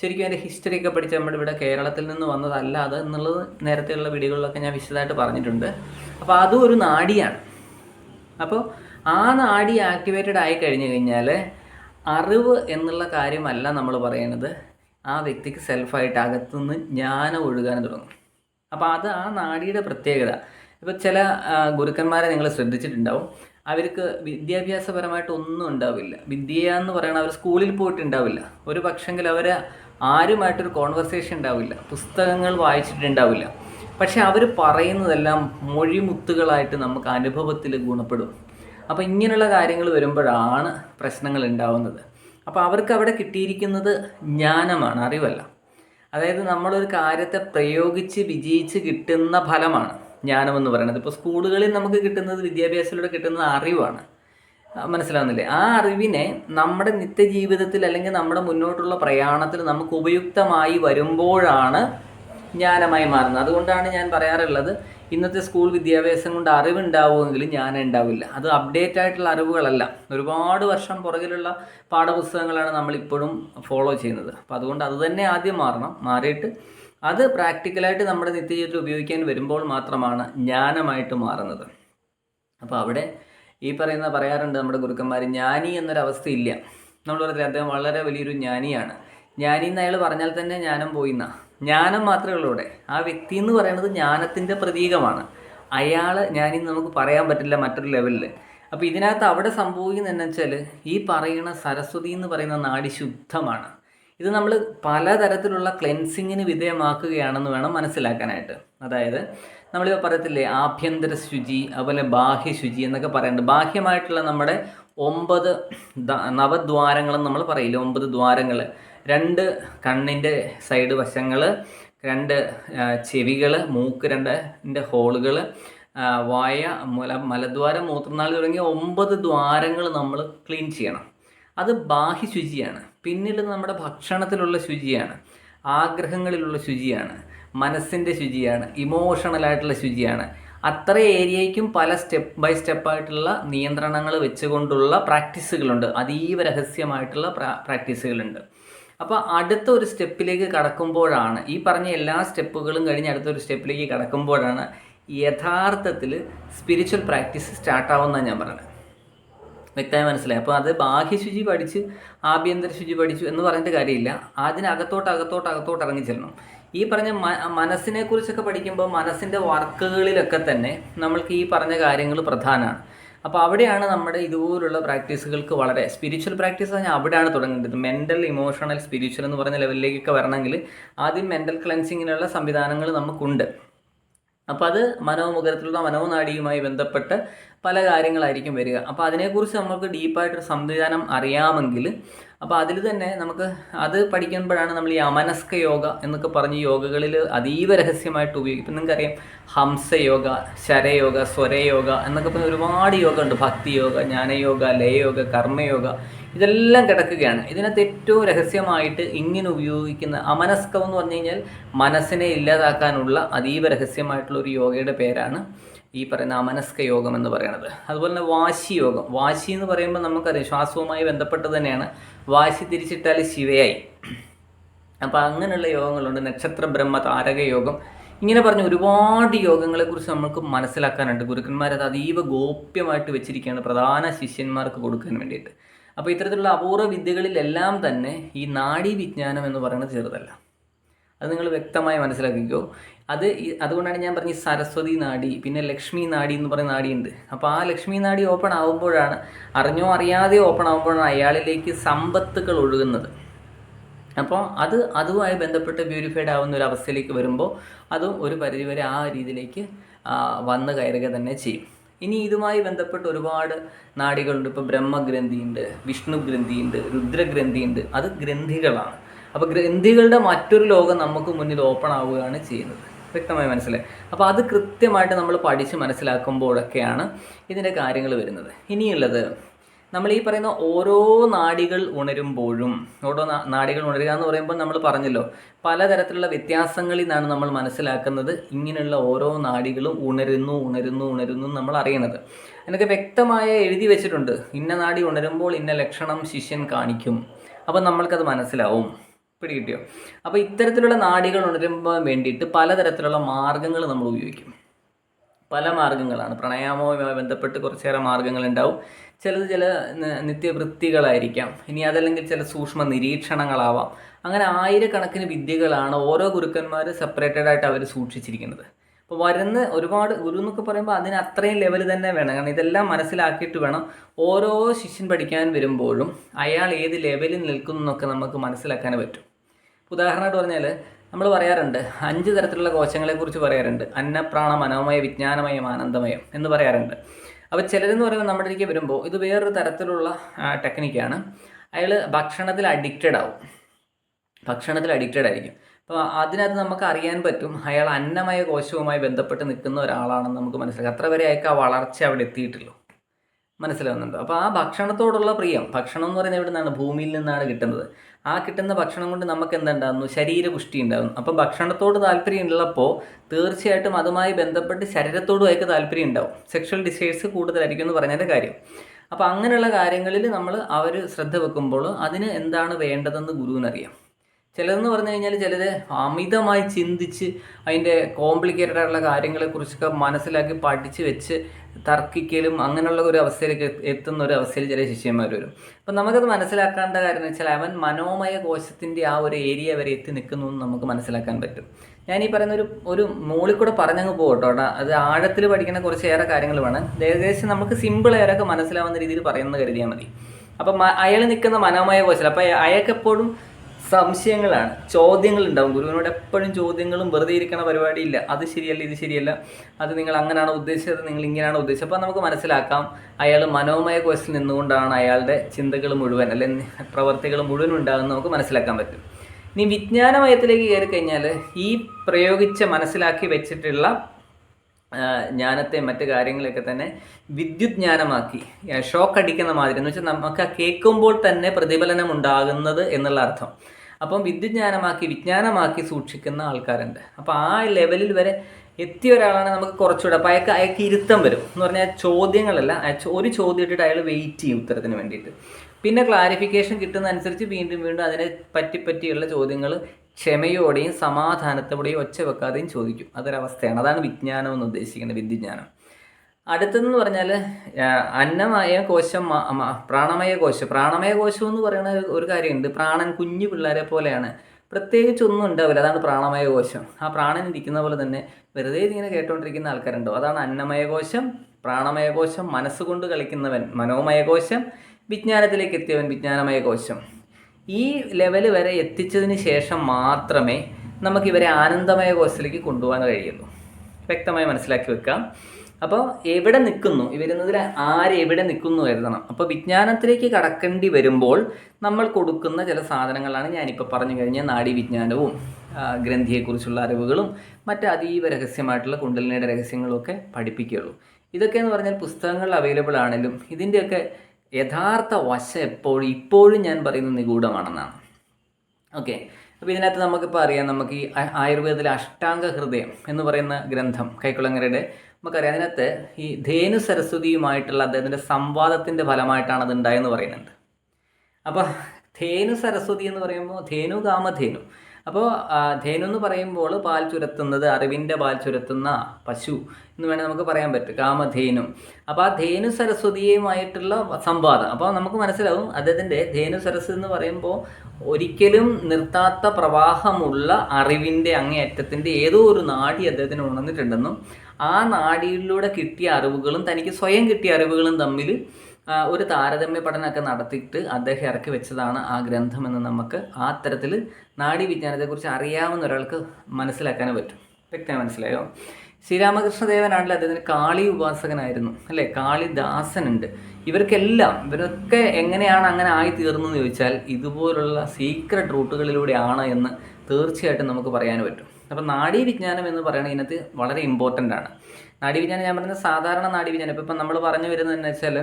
ശരിക്കും അതിന്റെ ഹിസ്റ്ററി ഒക്കെ പഠിച്ച് നമ്മുടെ ഇവിടെ കേരളത്തിൽ നിന്ന് വന്നതല്ല അത് എന്നുള്ളത് നേരത്തെയുള്ള വീഡിയോകളിലൊക്കെ ഞാൻ വിശദമായിട്ട് പറഞ്ഞിട്ടുണ്ട്. അപ്പോൾ അതും ഒരു നാടിയാണ്. അപ്പോൾ ആ നാടി ആക്ടിവേറ്റഡ് ആയി കഴിഞ്ഞു കഴിഞ്ഞാൽ അറിവ് എന്നുള്ള കാര്യമല്ല നമ്മൾ പറയുന്നത്. ആ വ്യക്തിക്ക് സെൽഫായിട്ട് അകത്തുനിന്ന് ജ്ഞാനം ഒഴുകാൻ തുടങ്ങും. അപ്പോൾ അത് ആ നാടിയുടെ പ്രത്യേകത. ഇപ്പോൾ ചില ഗുരുക്കന്മാരെ നിങ്ങൾ ശ്രദ്ധിച്ചിട്ടുണ്ടാവും. അവർക്ക് വിദ്യാഭ്യാസപരമായിട്ട് ഒന്നും ഉണ്ടാവില്ല. വിദ്യ എന്ന് പറയുന്നത് അവർ സ്കൂളിൽ പോയിട്ടുണ്ടാവില്ല. ഒരു പക്ഷെങ്കിൽ അവർ ആരുമായിട്ടൊരു കോൺവെർസേഷൻ ഉണ്ടാവില്ല. പുസ്തകങ്ങൾ വായിച്ചിട്ടുണ്ടാവില്ല. പക്ഷെ അവർ പറയുന്നതെല്ലാം മൊഴിമുത്തുകളായിട്ട് നമുക്ക് അനുഭവത്തിൽ ഗുണപ്പെടും. അപ്പോൾ ഇങ്ങനെയുള്ള കാര്യങ്ങൾ വരുമ്പോഴാണ് പ്രശ്നങ്ങൾ ഉണ്ടാവുന്നത്. അപ്പോൾ അവർക്ക് അവിടെ കിട്ടിയിരിക്കുന്നത് ജ്ഞാനമാണ് അറിവല്ല. അതായത് നമ്മളൊരു കാര്യത്തെ പ്രയോഗിച്ച് വിജയിച്ച് കിട്ടുന്ന ഫലമാണ് ജ്ഞാനമെന്ന് പറയുന്നത്. ഇപ്പോൾ സ്കൂളുകളിൽ നമുക്ക് കിട്ടുന്നത് വിദ്യാഭ്യാസത്തിലൂടെ കിട്ടുന്നത് അറിവാണ്. മനസ്സിലാവുന്നില്ലേ? ആ അറിവിനെ നമ്മുടെ നിത്യജീവിതത്തിൽ അല്ലെങ്കിൽ നമ്മുടെ മുന്നോട്ടുള്ള പ്രയാണത്തിൽ നമുക്ക് ഉപയുക്തമായി വരുമ്പോഴാണ് ജ്ഞാനമായി മാറുന്നത്. അതുകൊണ്ടാണ് ഞാൻ പറയാറുള്ളത് ഇന്നത്തെ സ്കൂൾ വിദ്യാഭ്യാസം കൊണ്ട് അറിവുണ്ടാവുമെങ്കിലും ജ്ഞാനം ഉണ്ടാവില്ല. അത് അപ്ഡേറ്റ് ആയിട്ടുള്ള അറിവുകളല്ല. ഒരുപാട് വർഷം പുറകിലുള്ള പാഠപുസ്തകങ്ങളാണ് നമ്മളിപ്പോഴും ഫോളോ ചെയ്യുന്നത്. അപ്പോൾ അതുകൊണ്ട് അത് തന്നെ ആദ്യം മാറണം. മാറിയിട്ട് അത് പ്രാക്ടിക്കലായിട്ട് നമ്മുടെ നിത്യജീവിതത്തിൽ ഉപയോഗിക്കാൻ വരുമ്പോൾ മാത്രമാണ് ജ്ഞാനമായിട്ട് മാറുന്നത്. അപ്പോൾ അവിടെ ഈ പറയുന്ന പറയാറുണ്ട് നമ്മുടെ ഗുരുക്കന്മാർ ജ്ഞാനി എന്നൊരവസ്ഥയില്ല. നമ്മൾ പറയുന്നത് അദ്ദേഹം വളരെ വലിയൊരു ജ്ഞാനിയാണ്. ജ്ഞാനി എന്ന് അയാൾ പറഞ്ഞാൽ തന്നെ ജ്ഞാനം പോയിന്ന. ജ്ഞാനം മാത്രമേ ആ വ്യക്തി എന്ന് പറയുന്നത് ജ്ഞാനത്തിന്റെ പ്രതീകമാണ്. അയാൾ ഞാനിന്ന് നമുക്ക് പറയാൻ പറ്റില്ല മറ്റൊരു ലെവലിൽ അപ്പോൾ ഇതിനകത്ത് അവിടെ സംഭവിക്കുന്നത് എന്ന് വെച്ചാൽ ഈ പറയുന്ന സരസ്വതി എന്ന് പറയുന്ന നാടി ശുദ്ധമാണ്. ഇത് നമ്മൾ പലതരത്തിലുള്ള ക്ലെൻസിങ്ങിന് വിധേയമാക്കുകയാണെന്ന് വേണം മനസ്സിലാക്കാനായിട്ട്. അതായത് നമ്മളിപ്പോൾ പറയത്തില്ലേ ആഭ്യന്തര ശുചി അതുപോലെ ബാഹ്യ ശുചി എന്നൊക്കെ പറയുന്നുണ്ട് ബാഹ്യമായിട്ടുള്ള നമ്മുടെ ഒമ്പത് നവദ്വാരങ്ങളെന്ന് നമ്മൾ പറയില്ലേ ഒമ്പത് ദ്വാരങ്ങൾ രണ്ട് കണ്ണിന്റെ സൈഡ് വശങ്ങൾ രണ്ട് ചെവികൾ മൂക്ക് രണ്ടിന്റെ ഹോളുകൾ വായ മുല മലദ്വാരം മൂത്രനാൾ തുടങ്ങിയ ഒമ്പത് ദ്വാരങ്ങൾ നമ്മൾ ക്ലീൻ ചെയ്യണം. അത് ബാഹ്യ ശുചിയാണ്. പിന്നീട് നമ്മുടെ ഭക്ഷണത്തിലുള്ള ശുചിയാണ്. ആഗ്രഹങ്ങളിലുള്ള ശുചിയാണ്. മനസ്സിന്റെ ശുചിയാണ്. ഇമോഷണലായിട്ടുള്ള ശുചിയാണ്. അത്ര ഏരിയയ്ക്കും പല സ്റ്റെപ്പ് ബൈ സ്റ്റെപ്പായിട്ടുള്ള നിയന്ത്രണങ്ങൾ വെച്ചുകൊണ്ടുള്ള പ്രാക്ടീസുകളുണ്ട്. അതീവ രഹസ്യമായിട്ടുള്ള പ്രാ- പ്രാക്ടീസുകളുണ്ട്. അപ്പോൾ അടുത്ത ഒരു സ്റ്റെപ്പിലേക്ക് കടക്കുമ്പോഴാണ് ഈ പറഞ്ഞ എല്ലാ സ്റ്റെപ്പുകളും കഴിഞ്ഞ് അടുത്ത ഒരു സ്റ്റെപ്പിലേക്ക് കടക്കുമ്പോഴാണ് യഥാർത്ഥത്തിൽ സ്പിരിച്വൽ പ്രാക്ടീസ് സ്റ്റാർട്ടാവുന്നതാണ് ഞാൻ പറഞ്ഞത്. വ്യക്തമായി മനസ്സിലായി? അപ്പോൾ അത് ബാഹ്യ ബാഹ്യശുചി പഠിച്ച് ആഭ്യന്തര ശുചി പഠിച്ചു എന്ന് പറഞ്ഞിട്ട് കാര്യമില്ല. അതിനകത്തോട്ട് അകത്തോട്ട് അകത്തോട്ട് ഇറങ്ങി ചെല്ലണം. ഈ പറഞ്ഞ മ മനസ്സിനെ കുറിച്ചൊക്കെ പഠിക്കുമ്പോൾ മനസ്സിന്റെ വർക്കുകളിലൊക്കെ തന്നെ നമ്മൾക്ക് ഈ പറഞ്ഞ കാര്യങ്ങൾ പ്രധാനമാണ് അപ്പോൾ അവിടെയാണ് നമ്മുടെ ഇതുപോലുള്ള പ്രാക്ടീസുകൾക്ക് വളരെ സ്പിരിച്വൽ പ്രാക്ടീസ് പറഞ്ഞാൽ അവിടെയാണ് തുടങ്ങുന്നത് മെന്റൽ ഇമോഷണൽ സ്പിരിച്വൽ എന്ന് പറഞ്ഞ ലെവലിലേക്കൊക്കെ വരണമെങ്കിൽ ആദ്യം മെന്റൽ ക്ലൻസിങ്ങിനുള്ള സംവിധാനങ്ങൾ നമുക്കുണ്ട്. അപ്പോൾ അത് മനോമുഖരത്തിലുള്ള മനോനാടിയുമായി ബന്ധപ്പെട്ട് പല കാര്യങ്ങളായിരിക്കും വരിക. അപ്പോൾ അതിനെക്കുറിച്ച് നമുക്ക് ഡീപ്പായിട്ടൊരു സംവിധാനം അറിയാമെങ്കിൽ അപ്പോൾ അതിൽ തന്നെ നമുക്ക് അത് പഠിക്കുമ്പോഴാണ് നമ്മൾ ഈ അമനസ്ക യോഗ എന്നൊക്കെ പറഞ്ഞ് യോഗകളിൽ അതീവ രഹസ്യമായിട്ട് ഉപയോഗിക്കും. ഇപ്പം നിങ്ങൾക്കറിയാം ഹംസയോഗ ശരയോഗ സ്വരയോഗ എന്നൊക്കെ പറഞ്ഞ ഒരുപാട് യോഗ ഉണ്ട്. ഭക്തി യോഗ ജ്ഞാനയോഗ ലയയോഗ കർമ്മയോഗ ഇതെല്ലാം കിടക്കുകയാണ്. ഇതിനകത്ത് ഏറ്റവും രഹസ്യമായിട്ട് ഇങ്ങനെ ഉപയോഗിക്കുന്ന അമനസ്കം എന്ന് പറഞ്ഞു കഴിഞ്ഞാൽ മനസ്സിനെ ഇല്ലാതാക്കാനുള്ള അതീവ രഹസ്യമായിട്ടുള്ള ഒരു യോഗയുടെ പേരാണ് ഈ പറയുന്ന അമനസ്ക യോഗം എന്ന് പറയുന്നത്. അതുപോലെ തന്നെ വാശി യോഗം. വാശി എന്ന് പറയുമ്പോൾ നമുക്കറിയാം ശ്വാസവുമായി ബന്ധപ്പെട്ട് തന്നെയാണ്. വാശി തിരിച്ചിട്ടാൽ ശിവയായി. അപ്പോൾ അങ്ങനെയുള്ള യോഗങ്ങളുണ്ട്. നക്ഷത്ര ബ്രഹ്മ താരക യോഗം. ഇങ്ങനെ പറഞ്ഞ ഒരുപാട് യോഗങ്ങളെക്കുറിച്ച് നമുക്ക് മനസ്സിലാക്കാനുണ്ട്. ഗുരുക്കന്മാരത് അതീവ ഗോപ്യമായിട്ട് വെച്ചിരിക്കുകയാണ്. പ്രധാന ശിഷ്യന്മാർക്ക് കൊടുക്കാൻ വേണ്ടിയിട്ട്. അപ്പോൾ ഇത്തരത്തിലുള്ള അപൂർവ വിദ്യകളിലെല്ലാം തന്നെ ഈ നാഡീ വിജ്ഞാനം എന്ന് പറയുന്നത് ചെറുതല്ല. അത് നിങ്ങൾ വ്യക്തമായി മനസ്സിലാക്കിക്കോ. അത് അതുകൊണ്ടാണ് ഞാൻ പറഞ്ഞ സരസ്വതി നാഡി പിന്നെ ലക്ഷ്മി നാഡി എന്ന് പറയുന്ന നാഡിയുണ്ട് അപ്പോൾ ആ ലക്ഷ്മി നാഡി ഓപ്പൺ ആകുമ്പോഴാണ് അറിഞ്ഞോ അറിയാതെ ഓപ്പൺ ആകുമ്പോഴാണ് അയാളിലേക്ക് സമ്പത്തുകൾ ഒഴുകുന്നത്. അപ്പോൾ അത് അതുമായി ബന്ധപ്പെട്ട് പ്യൂരിഫൈഡ് ആവുന്ന ഒരു അവസ്ഥയിലേക്ക് വരുമ്പോൾ അതും ഒരു പരിധിവരെ ആ രീതിയിലേക്ക് വന്ന് കയറുക തന്നെ ചെയ്യും. ഇനി ഇതുമായി ബന്ധപ്പെട്ട് ഒരുപാട് നാടികളുണ്ട്. ഇപ്പോൾ ബ്രഹ്മഗ്രന്ഥിയുണ്ട് വിഷ്ണു ഗ്രന്ഥിയുണ്ട് രുദ്രഗ്രന്ഥിയുണ്ട്. അത് ഗ്രന്ഥികളാണ്. അപ്പോൾ ഗ്രന്ഥികളുടെ മറ്റൊരു ലോകം നമുക്ക് മുന്നിൽ ഓപ്പൺ ആവുകയാണ് ചെയ്യുന്നത്. വ്യക്തമായി മനസ്സിലായി? അപ്പോൾ അത് കൃത്യമായിട്ട് നമ്മൾ പഠിച്ച് മനസ്സിലാക്കുമ്പോഴൊക്കെയാണ് ഇതിന്റെ കാര്യങ്ങൾ വരുന്നത്. ഇനിയുള്ളത് നമ്മൾ ഈ പറയുന്ന ഓരോ നാടികൾ ഉണരുമ്പോഴും ഓരോ നാടികൾ ഉണരുക എന്ന് പറയുമ്പോൾ നമ്മൾ പറഞ്ഞല്ലോ പലതരത്തിലുള്ള വ്യത്യാസങ്ങളിൽ നിന്നാണ് നമ്മൾ മനസ്സിലാക്കുന്നത് ഇങ്ങനെയുള്ള ഓരോ നാടികളും ഉണരുന്നു ഉണരുന്നു ഉണരുന്നു നമ്മൾ അറിയുന്നത്. എന്നൊക്കെ വ്യക്തമായ എഴുതി വെച്ചിട്ടുണ്ട്. ഇന്ന നാടി ഉണരുമ്പോൾ ഇന്ന ലക്ഷണം ശിഷ്യൻ കാണിക്കും. അപ്പോൾ നമ്മൾക്കത് മനസ്സിലാവും. പിടികിട്ടിയോ? അപ്പോൾ ഇത്തരത്തിലുള്ള നാടികൾ ഉണരുമ്പോൾ വേണ്ടിയിട്ട് പലതരത്തിലുള്ള മാർഗങ്ങൾ നമ്മൾ ഉപയോഗിക്കും. പല മാർഗങ്ങളാണ് പ്രണയാമവുമായി ബന്ധപ്പെട്ട് കുറച്ചേറെ മാർഗങ്ങളുണ്ടാവും ചിലത് ചില നിത്യവൃത്തികളായിരിക്കാം. ഇനി അതല്ലെങ്കിൽ ചില സൂക്ഷ്മ നിരീക്ഷണങ്ങളാവാം അങ്ങനെ ആയിരക്കണക്കിന് വിദ്യകളാണ് ഓരോ ഗുരുക്കന്മാർ സെപ്പറേറ്റഡ് ആയിട്ട് അവർ സൂക്ഷിച്ചിരിക്കുന്നത്. അപ്പോൾ വരുന്ന ഒരുപാട് ഗുരു എന്നൊക്കെ പറയുമ്പോൾ അതിന് അത്രയും ലെവൽ തന്നെ വേണം. കാരണം ഇതെല്ലാം മനസ്സിലാക്കിയിട്ട് വേണം ഓരോ ശിഷ്യൻ പഠിക്കാൻ വരുമ്പോഴും അയാൾ ഏത് ലെവലിൽ നിൽക്കുന്നു എന്നൊക്കെ നമുക്ക് മനസ്സിലാക്കാൻ പറ്റും. ഉദാഹരണമായിട്ട് പറഞ്ഞാൽ നമ്മൾ പറയാറുണ്ട് അഞ്ച് തരത്തിലുള്ള കോശങ്ങളെക്കുറിച്ച് പറയാറുണ്ട്. അന്നപ്രാണ മനോമയ വിജ്ഞാനമയം ആനന്ദമയം എന്ന് പറയാറുണ്ട്. അപ്പോൾ ചിലരെന്ന് പറയുമ്പോൾ നമ്മുടെ ഇടയ്ക്ക് വരുമ്പോൾ ഇത് വേറൊരു തരത്തിലുള്ള ടെക്നിക്കാണ്. അയാൾ ഭക്ഷണത്തിൽ അഡിക്റ്റഡ് ആവും. ഭക്ഷണത്തിൽ അഡിക്റ്റഡ് ആയിരിക്കും. അപ്പോൾ അതിനകത്ത് നമുക്ക് അറിയാൻ പറ്റും അയാൾ അന്നമയ കോശവുമായി ബന്ധപ്പെട്ട് നിൽക്കുന്ന ഒരാളാണെന്ന് നമുക്ക് മനസ്സിലാക്കാം. അത്ര വരെ അയാൾക്ക് ആ വളർച്ച അവിടെ എത്തിയിട്ടുള്ളൂ. മനസ്സിലാവുന്നുണ്ടോ? അപ്പോൾ ആ ഭക്ഷണത്തോടുള്ള പ്രിയം ഭക്ഷണം എന്ന് പറയുന്നത് എവിടെ നിന്നാണ് ഭൂമിയിൽ നിന്നാണ് കിട്ടുന്നത്. ആ കിട്ടുന്ന ഭക്ഷണം കൊണ്ട് നമുക്ക് എന്തുണ്ടാകുന്നു ശരീരപുഷ്ടി ഉണ്ടാകുന്നു അപ്പം ഭക്ഷണത്തോട് താല്പര്യം ഉള്ളപ്പോൾ തീർച്ചയായിട്ടും അതുമായി ബന്ധപ്പെട്ട് ശരീരത്തോടും അയാൾക്ക് താല്പര്യം ഉണ്ടാവും. സെക്ഷൽ ഡിസൈഡ്സ് കൂടുതലായിരിക്കും എന്ന് പറഞ്ഞതിന്റെ കാര്യം. അപ്പോൾ അങ്ങനെയുള്ള കാര്യങ്ങളിൽ നമ്മൾ അവർ ശ്രദ്ധ വെക്കുമ്പോൾ അതിന് എന്താണ് വേണ്ടതെന്ന് ഗുരുവിനറിയാം. ചിലതെന്ന് പറഞ്ഞു കഴിഞ്ഞാൽ ചിലത് അമിതമായി ചിന്തിച്ച് അതിന്റെ കോംപ്ലിക്കേറ്റഡ് ആയിട്ടുള്ള കാര്യങ്ങളെക്കുറിച്ചൊക്കെ മനസ്സിലാക്കി പഠിച്ച് വെച്ച് തർക്കിക്കലും അങ്ങനെയുള്ള ഒരു അവസ്ഥയിലേക്ക് എത്തുന്ന ഒരു അവസ്ഥയിൽ ചില ശിഷ്യന്മാർ വരും. അപ്പം നമുക്കത് മനസ്സിലാക്കേണ്ട കാര്യം എന്ന് വെച്ചാൽ അവൻ മനോമയ കോശത്തിന്റെ ആ ഒരു ഏരിയ വരെ എത്തി നിൽക്കുന്നു എന്ന് നമുക്ക് മനസ്സിലാക്കാൻ പറ്റും. ഞാൻ ഈ പറയുന്ന ഒരു ഒരു മുകളിൽ കൂടെ പറഞ്ഞങ്ങ് പോകട്ടോ അത് ആഴത്തിൽ പഠിക്കുന്ന കുറച്ചേറെ കാര്യങ്ങൾ വേണം ഏകദേശം നമുക്ക് സിമ്പിൾ ഏറൊക്കെ മനസ്സിലാവുന്ന രീതിയിൽ പറയുന്നത് കരുതിയാൽ മതി. അപ്പം അയാൾ നിൽക്കുന്ന മനോമയ കോശം അപ്പം അയാൾക്കെപ്പോഴും സംശയങ്ങളാണ്. ചോദ്യങ്ങൾ ഉണ്ടാവും ഗുരുവിനോട് എപ്പോഴും ചോദ്യങ്ങളും വെറുതെ ഇരിക്കണ പരിപാടിയില്ല. അത് ശരിയല്ല ഇത് ശരിയല്ല. അത് നിങ്ങൾ അങ്ങനെയാണ് ഉദ്ദേശിച്ചത്? നിങ്ങൾ ഇങ്ങനെയാണ് ഉദ്ദേശിച്ചത്? അപ്പോൾ നമുക്ക് മനസ്സിലാക്കാം. അയാൾ മനോമയ കോഴ്സിൽ നിന്നുകൊണ്ടാണ് അയാളുടെ ചിന്തകൾ മുഴുവൻ അല്ലെങ്കിൽ പ്രവർത്തികൾ മുഴുവൻ ഉണ്ടാകുന്നത് നമുക്ക് മനസ്സിലാക്കാൻ പറ്റും. ഇനി വിജ്ഞാനമയത്തിലേക്ക് കയറി കഴിഞ്ഞാൽ ഈ പ്രയോഗിച്ച് മനസ്സിലാക്കി വെച്ചിട്ടുള്ള ജ്ഞാനത്തെ മറ്റ് കാര്യങ്ങളെയൊക്കെ തന്നെ വിദ്യുത് ജ്ഞാനമാക്കി ഷോക്ക് അടിക്കുന്ന മാതിരി. എന്ന് വെച്ചാൽ നമുക്ക് കേൾക്കുമ്പോൾ തന്നെ പ്രതിഫലനം ഉണ്ടാകുന്നത് എന്നുള്ള അർത്ഥം. അപ്പം വിദ്യജ്ഞാനമാക്കി വിജ്ഞാനമാക്കി സൂക്ഷിക്കുന്ന ആൾക്കാരുണ്ട്. അപ്പോൾ ആ ലെവലിൽ വരെ എത്തിയ ഒരാളാണ് നമുക്ക് കുറച്ചുകൂടെ അപ്പോൾ അയാൾക്ക് അയാൾക്ക് ഇരുത്തം വരും. എന്ന് പറഞ്ഞാൽ ചോദ്യങ്ങളല്ല ഒരു ചോദ്യം ഇട്ടിട്ട് അയാൾ വെയിറ്റ് ചെയ്യും ഉത്തരത്തിന് വേണ്ടിയിട്ട്. പിന്നെ ക്ലാരിഫിക്കേഷൻ കിട്ടുന്ന അനുസരിച്ച് വീണ്ടും വീണ്ടും അതിനെ പറ്റി പറ്റിയുള്ള ചോദ്യങ്ങൾ ക്ഷമയോടെയും സമാധാനത്തോടെയും ഒച്ച വെക്കാതെയും ചോദിക്കും. അതൊരവസ്ഥയാണ്. അതാണ് വിജ്ഞാനം എന്ന് ഉദ്ദേശിക്കുന്നത് വിദ്യജ്ഞാനം. അടുത്തതെന്ന് പറഞ്ഞാൽ അന്നമായ കോശം പ്രാണമയ കോശം. പ്രാണമയ കോശം എന്ന് പറയുന്ന ഒരു കാര്യമുണ്ട്. പ്രാണൻ കുഞ്ഞു പിള്ളേരെ പോലെയാണ്. പ്രത്യേകിച്ച് ഒന്നും ഉണ്ടാവില്ല. അതാണ് പ്രാണമയ കോശം. ആ പ്രാണൻ ഇരിക്കുന്ന പോലെ തന്നെ വെറുതെ ഇങ്ങനെ കേട്ടുകൊണ്ടിരിക്കുന്ന ആൾക്കാരുണ്ടോ? അതാണ് അന്നമയ കോശം പ്രാണമയ കോശം മനസ്സുകൊണ്ട് കളിക്കുന്നവൻ മനോമയ കോശം വിജ്ഞാനത്തിലേക്ക് എത്തിയവൻ വിജ്ഞാനമയ കോശം. ഈ ലെവൽ വരെ എത്തിച്ചതിന് ശേഷം മാത്രമേ നമുക്ക് ഇവരെ ആനന്ദമയ കോശത്തിലേക്ക് കൊണ്ടുപോകാൻ കഴിയുള്ളൂ. വ്യക്തമായി മനസ്സിലാക്കി വെക്കാം. അപ്പോൾ എവിടെ നിൽക്കുന്നു? ഇവരുന്നതിൽ ആര് എവിടെ നിൽക്കുന്നു എഴുതണം. അപ്പോൾ വിജ്ഞാനത്തിലേക്ക് കടക്കേണ്ടി വരുമ്പോൾ നമ്മൾ കൊടുക്കുന്ന ചില സാധനങ്ങളാണ് ഞാനിപ്പോൾ പറഞ്ഞു കഴിഞ്ഞ നാഡീവിജ്ഞാനവും ഗ്രന്ഥിയെക്കുറിച്ചുള്ള അറിവുകളും മറ്റ് അതീവ രഹസ്യമായിട്ടുള്ള കുണ്ടലിനിയുടെ രഹസ്യങ്ങളൊക്കെ പഠിപ്പിക്കുകയുള്ളൂ. ഇതൊക്കെ എന്ന് പറഞ്ഞാൽ പുസ്തകങ്ങൾ അവൈലബിൾ ആണെങ്കിലും ഇതിന്റെയൊക്കെ യഥാർത്ഥ വശം എപ്പോഴും ഇപ്പോഴും ഞാൻ പറയുന്നത് നിഗൂഢമാണെന്നാണ്. ഓക്കെ. അപ്പോൾ ഇതിനകത്ത് നമുക്കിപ്പോൾ അറിയാം നമുക്ക് ഈ ആയുർവേദത്തിലെ അഷ്ടാംഗ ഹൃദയം എന്ന് പറയുന്ന ഗ്രന്ഥം കൈക്കുളങ്ങരയുടെ നമുക്കറിയാം. അതിനകത്ത് ഈ ധേനു സരസ്വതിയുമായിട്ടുള്ള അദ്ദേഹത്തിന്റെ സംവാദത്തിന്റെ ഫലമായിട്ടാണ് അത് ഉണ്ടായെന്ന് പറയുന്നുണ്ട്. അപ്പോൾ ധേനു സരസ്വതി എന്ന് പറയുമ്പോൾ ധേനു കാമധേനു അപ്പോൾ ധേനു എന്ന് പറയുമ്പോൾ പാൽ ചുരത്തുന്നത് അറിവിന്റെ പാൽ ചുരത്തുന്ന പശു എന്ന് വേണമെങ്കിൽ നമുക്ക് പറയാൻ പറ്റും കാമധേനു. അപ്പോൾ ആ ധേനു സരസ്വതിയുമായിട്ടുള്ള സംവാദം. അപ്പോൾ നമുക്ക് മനസ്സിലാവും അദ്ദേഹത്തിന്റെ ധേനു സരസ്വതി എന്ന് പറയുമ്പോൾ ഒരിക്കലും നിർത്താത്ത പ്രവാഹമുള്ള അറിവിന്റെ അങ്ങേയറ്റത്തിന്റെ ഏതോ ഒരു നാടി അദ്ദേഹത്തിന് ഉണർന്നിട്ടുണ്ടെന്നും ആ നാടിയിലൂടെ കിട്ടിയ അറിവുകളും തനിക്ക് സ്വയം കിട്ടിയ അറിവുകളും തമ്മിൽ ഒരു താരതമ്യ പഠനമൊക്കെ നടത്തിയിട്ട് അദ്ദേഹം ഇറക്കി വെച്ചതാണ് ആ ഗ്രന്ഥം എന്ന് നമുക്ക് ആ തരത്തിൽ നാഡീവിജ്ഞാനത്തെക്കുറിച്ച് അറിയാവുന്ന ഒരാൾക്ക് മനസ്സിലാക്കാനേ പറ്റും. വ്യക്തമായി മനസ്സിലായോ? ശ്രീരാമകൃഷ്ണദേവനാണെങ്കിൽ അദ്ദേഹത്തിന് കാളി ഉപാസകനായിരുന്നു. അല്ലേ? കാളിദാസനുണ്ട് ഇവർക്കെല്ലാം ഇവരൊക്കെ എങ്ങനെയാണ് അങ്ങനെ ആയി തീർന്നതെന്ന് ചോദിച്ചാൽ ഇതുപോലുള്ള സീക്രട്ട് റൂട്ടുകളിലൂടെയാണ് എന്ന് തീർച്ചയായിട്ടും നമുക്ക് പറയാൻ പറ്റും. അപ്പം നാഡീവിജ്ഞാനം എന്ന് പറയുന്നത് ഇതിനകത്ത് വളരെ ഇമ്പോർട്ടന്റ് ആണ്. നാഡീവിജ്ഞാനം ഞാൻ പറയുന്നത് സാധാരണ നാഡീവിജ്ഞാനം ഇപ്പം നമ്മൾ പറഞ്ഞു വരുന്നതെന്ന് വെച്ചാൽ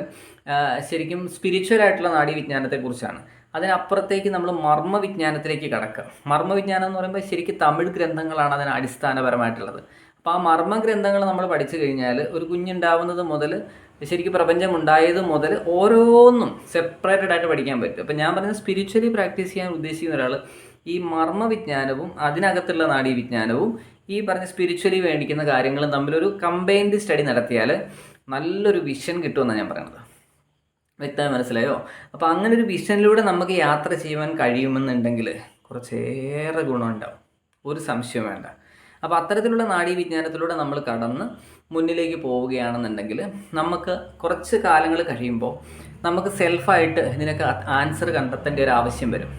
ശരിക്കും സ്പിരിച്വൽ ആയിട്ടുള്ള നാഡീവിജ്ഞാനത്തെക്കുറിച്ചാണ് അതിനപ്പുറത്തേക്ക് നമ്മൾ മർമ്മവിജ്ഞാനത്തിലേക്ക് കടക്കുക. മർമ്മവിജ്ഞാനം എന്ന് പറയുമ്പോൾ ശരിക്കും തമിഴ് ഗ്രന്ഥങ്ങളാണ് അതിന് അടിസ്ഥാനപരമായിട്ടുള്ളത്. അപ്പോൾ ആ മർമ്മ ഗ്രന്ഥങ്ങൾ നമ്മൾ പഠിച്ചു കഴിഞ്ഞാൽ ഒരു കുഞ്ഞുണ്ടാവുന്നത് മുതൽ ശരിക്കും പ്രപഞ്ചം ഉണ്ടായത് മുതൽ ഓരോന്നും സെപ്പറേറ്റഡ് ആയിട്ട് പഠിക്കാൻ പറ്റും. അപ്പോൾ ഞാൻ പറയുന്നത് സ്പിരിച്വലി പ്രാക്ടീസ് ചെയ്യാൻ ഉദ്ദേശിക്കുന്ന ഒരാൾ ഈ മർമ്മ വിജ്ഞാനവും അതിനകത്തുള്ള നാഡീവിജ്ഞാനവും ഈ പറഞ്ഞ സ്പിരിച്വലി വേണ്ടിക്കുന്ന കാര്യങ്ങളും തമ്മിലൊരു കമ്പൈൻഡ് സ്റ്റഡി നടത്തിയാൽ നല്ലൊരു വിഷൻ കിട്ടുമെന്നാണ് ഞാൻ പറയുന്നത് വ്യക്തമായി മനസ്സിലായോ? അപ്പോൾ അങ്ങനെ ഒരു വിഷനിലൂടെ നമുക്ക് യാത്ര ചെയ്യുവാൻ കഴിയുമെന്നുണ്ടെങ്കിൽ കുറച്ചേറെ ഗുണമുണ്ടാവും. ഒരു സംശയം വേണ്ട. അപ്പോൾ അത്തരത്തിലുള്ള നാഡീവിജ്ഞാനത്തിലൂടെ നമ്മൾ കടന്ന് മുന്നിലേക്ക് പോവുകയാണെന്നുണ്ടെങ്കിൽ നമുക്ക് കുറച്ച് കാലങ്ങൾ കഴിയുമ്പോൾ നമുക്ക് സെൽഫായിട്ട് ഇതിനൊക്കെ ആൻസർ കണ്ടെത്തേണ്ട ഒരു ആവശ്യം വരും.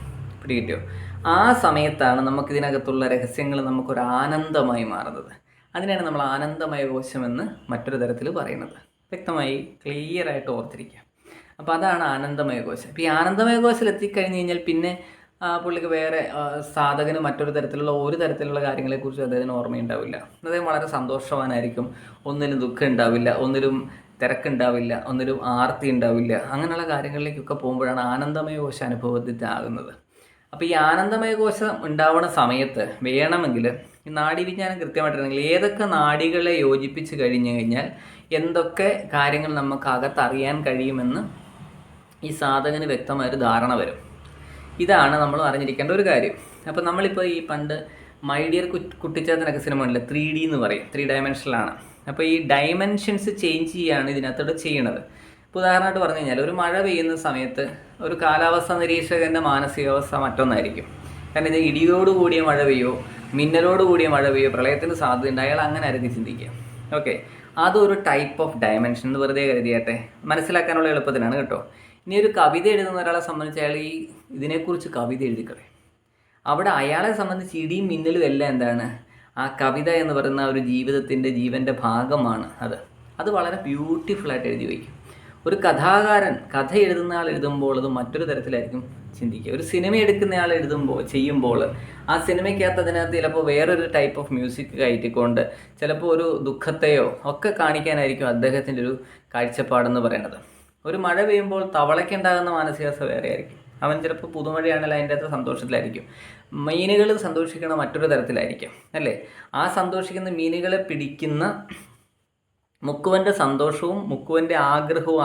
പിടികിട്ടിയോ? ആ സമയത്താണ് നമുക്കിതിനകത്തുള്ള രഹസ്യങ്ങൾ നമുക്കൊരു ആനന്ദമായി മാറുന്നത്. അതിനാണ് നമ്മൾ ആനന്ദമയ കോശമെന്ന് മറ്റൊരു തരത്തിൽ പറയുന്നത്. വ്യക്തമായി ക്ലിയർ ആയിട്ട് ഓർത്തിരിക്കുക. അപ്പോൾ അതാണ് ആനന്ദമായ കോശം. ഇപ്പോൾ ഈ ആനന്ദമയ കോശത്തിൽ എത്തിക്കഴിഞ്ഞ് കഴിഞ്ഞാൽ പിന്നെ പുള്ളിക്ക് വേറെ സാധകന് മറ്റൊരു തരത്തിലുള്ള ഒരു തരത്തിലുള്ള കാര്യങ്ങളെക്കുറിച്ച് അദ്ദേഹത്തിന് ഓർമ്മയുണ്ടാവില്ല. അദ്ദേഹം വളരെ സന്തോഷവാനായിരിക്കും. ഒന്നിനും ദുഃഖം ഉണ്ടാവില്ല ഒന്നിലും തിരക്കുണ്ടാവില്ല ഒന്നിലും ആർത്തി ഉണ്ടാവില്ല അങ്ങനെയുള്ള കാര്യങ്ങളിലേക്കൊക്കെ പോകുമ്പോഴാണ് ആനന്ദമയ കോശ അനുഭവത്തിലാകുന്നത് അപ്പോൾ ഈ ആനന്ദമയ കോശം ഉണ്ടാവുന്ന സമയത്ത് വേണമെങ്കിൽ ഈ നാഡീവിജ്ഞാനം കൃത്യമായിട്ടുണ്ടെങ്കിൽ ഏതൊക്കെ നാഡികളെ യോജിപ്പിച്ച് കഴിഞ്ഞു കഴിഞ്ഞാൽ എന്തൊക്കെ കാര്യങ്ങൾ നമുക്ക് അകത്ത് അറിയാൻ കഴിയുമെന്ന് ഈ സാധകന് വ്യക്തമായൊരു ധാരണ വരും. ഇതാണ് നമ്മൾ അറിഞ്ഞിരിക്കേണ്ട ഒരു കാര്യം. അപ്പോൾ നമ്മളിപ്പോൾ ഈ പണ്ട് മൈ ഡിയർ കുട്ടിച്ചാത്തനൊക്കെ സിനിമ ഉണ്ടല്ലോ ത്രീ ഡി എന്ന് പറയും. ത്രീ ഡയമെൻഷനിലാണ് അപ്പോൾ ഈ ഡയമെൻഷൻസ് ചേഞ്ച് ചെയ്യാണ് ഇതിനകത്തോടെ ചെയ്യണത്. ഇപ്പോൾ ഉദാഹരണമായിട്ട് പറഞ്ഞു കഴിഞ്ഞാൽ ഒരു മഴ പെയ്യുന്ന സമയത്ത് ഒരു കാലാവസ്ഥ നിരീക്ഷകന്റെ മാനസികാവസ്ഥ മറ്റൊന്നായിരിക്കും. കാരണം ഇത് ഇടിയോട് കൂടിയ മഴ പെയ്യോ മിന്നലോട് കൂടിയ മഴ പെയ്യോ പ്രളയത്തിന് സാധ്യതയുണ്ട്. അയാൾ അങ്ങനെ ആയിരിക്കും ചിന്തിക്കുക. ഓക്കെ. അതൊരു ടൈപ്പ് ഓഫ് ഡയമെൻഷൻ എന്ന് വെറുതെ കരുതിയാട്ടെ. മനസ്സിലാക്കാനുള്ള എളുപ്പത്തിനാണ് കേട്ടോ. ഇനി ഒരു കവിത എഴുതുന്ന ഒരാളെ സംബന്ധിച്ച് അയാൾ ഈ ഇതിനെക്കുറിച്ച് കവിത എഴുതിക്കളെ. അവിടെ അയാളെ സംബന്ധിച്ച് ഇടിയും മിന്നലും എല്ലാം എന്താണ്? ആ കവിത എന്ന് പറയുന്ന ഒരു ജീവിതത്തിന്റെ ജീവന്റെ ഭാഗമാണ് അത്. അത് വളരെ ബ്യൂട്ടിഫുള്ളായിട്ട് എഴുതി വയ്ക്കും. ഒരു കഥാകാരൻ കഥ എഴുതുന്ന ആൾ എഴുതുമ്പോൾ അത് മറ്റൊരു തരത്തിലായിരിക്കും ചിന്തിക്കുക. ഒരു സിനിമ എടുക്കുന്ന ആൾ എഴുതുമ്പോൾ ചെയ്യുമ്പോൾ ആ സിനിമയ്ക്കകത്ത് അതിനകത്ത് ചിലപ്പോൾ വേറൊരു ടൈപ്പ് ഓഫ് മ്യൂസിക് കയറ്റിക്കൊണ്ട് ചിലപ്പോൾ ഒരു ദുഃഖത്തെയോ ഒക്കെ കാണിക്കാനായിരിക്കും അദ്ദേഹത്തിന്റെ ഒരു കാഴ്ചപ്പാടെന്ന് പറയുന്നത്. ഒരു മഴ പെയ്യുമ്പോൾ തവളയ്ക്കുണ്ടാകുന്ന മാനസികാവസ്ഥ വേറെ ആയിരിക്കും അവൻ ചിലപ്പോൾ പുതുമഴയാണെങ്കിൽ അതിന്റെ അകത്ത് സന്തോഷത്തിലായിരിക്കും. മീനുകൾ സന്തോഷിക്കുന്ന മറ്റൊരു തരത്തിലായിരിക്കും അല്ലേ? ആ സന്തോഷിക്കുന്ന മീനുകളെ പിടിക്കുന്ന മുക്കുവന്റെ സന്തോഷവും മുക്കുവന്റെ ആഗ്രഹവും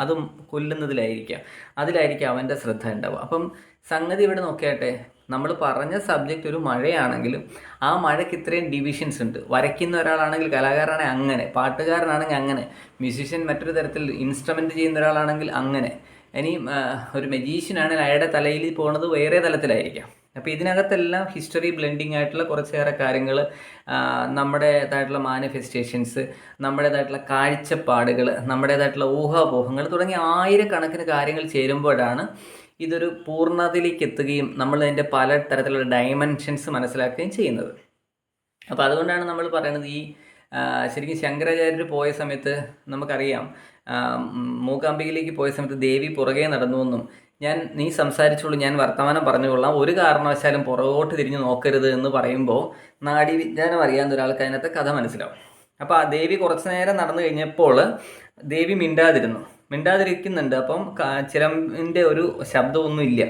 അതും കൊല്ലുന്നതിലായിരിക്കാം. അതിലായിരിക്കും അവന്റെ ശ്രദ്ധ ഉണ്ടാവുക. അപ്പം സംഗതി ഇവിടെ നോക്കിയാട്ടെ നമ്മൾ പറഞ്ഞ സബ്ജക്റ്റ് ഒരു മഴയാണെങ്കിലും ആ മഴയ്ക്ക് ഇത്രയും ഡിവിഷൻസ് ഉണ്ട്. വരയ്ക്കുന്ന ഒരാളാണെങ്കിൽ കലാകാരനാണെങ്കിൽ അങ്ങനെ പാട്ടുകാരനാണെങ്കിൽ അങ്ങനെ മ്യൂസീഷ്യൻ മറ്റൊരു തരത്തിൽ ഇൻസ്ട്രുമെന്റ് ചെയ്യുന്ന ഒരാളാണെങ്കിൽ അങ്ങനെ. ഇനി ഒരു മെജീഷ്യനാണെങ്കിൽ അയാളുടെ തലയിൽ പോകുന്നത് വേറെ തലത്തിലായിരിക്കാം. അപ്പോൾ ഇതിനകത്തെല്ലാം ഹിസ്റ്ററി ബ്ലെൻഡിങ് ആയിട്ടുള്ള കുറച്ചേറെ കാര്യങ്ങൾ നമ്മുടേതായിട്ടുള്ള മാനിഫെസ്റ്റേഷൻസ് നമ്മുടേതായിട്ടുള്ള കാഴ്ചപ്പാടുകൾ നമ്മുടേതായിട്ടുള്ള ഊഹാപോഹങ്ങൾ തുടങ്ങിയ ആയിരക്കണക്കിന് കാര്യങ്ങൾ ചേരുമ്പോഴാണ് ഇതൊരു പൂർണതയിലേക്ക് എത്തുകയും നമ്മൾ അതിന്റെ പല തരത്തിലുള്ള ഡയമെൻഷൻസ് മനസ്സിലാക്കുകയും ചെയ്യുന്നത്. അപ്പോൾ അതുകൊണ്ടാണ് നമ്മൾ പറയുന്നത് ഈ ശരിക്കും ശങ്കരാചാര്യർ പോയ സമയത്ത് നമുക്കറിയാം മൂകാംബികയിലേക്ക് പോയ സമയത്ത് ദേവി പുറകെ നടന്നുവെന്നും ഞാൻ നീ സംസാരിച്ചോളൂ ഞാൻ വർത്തമാനം പറഞ്ഞുകൊള്ളാം. ഒരു കാരണവശാലും പുറകോട്ട് തിരിഞ്ഞ് നോക്കരുത് എന്ന് പറയുമ്പോൾ നാഡീവിജ്ഞാനം അറിയാവുന്ന ഒരാൾക്ക് അതിനകത്ത് കഥ മനസ്സിലാവും. അപ്പോൾ ആ ദേവി കുറച്ച് നേരം നടന്നു കഴിഞ്ഞപ്പോൾ ദേവി മിണ്ടാതിരുന്നു. മിണ്ടാതിരിക്കുന്നുണ്ട്. അപ്പം ചിലമ്പിന്റെ ഒരു ശബ്ദമൊന്നും ഇല്ല.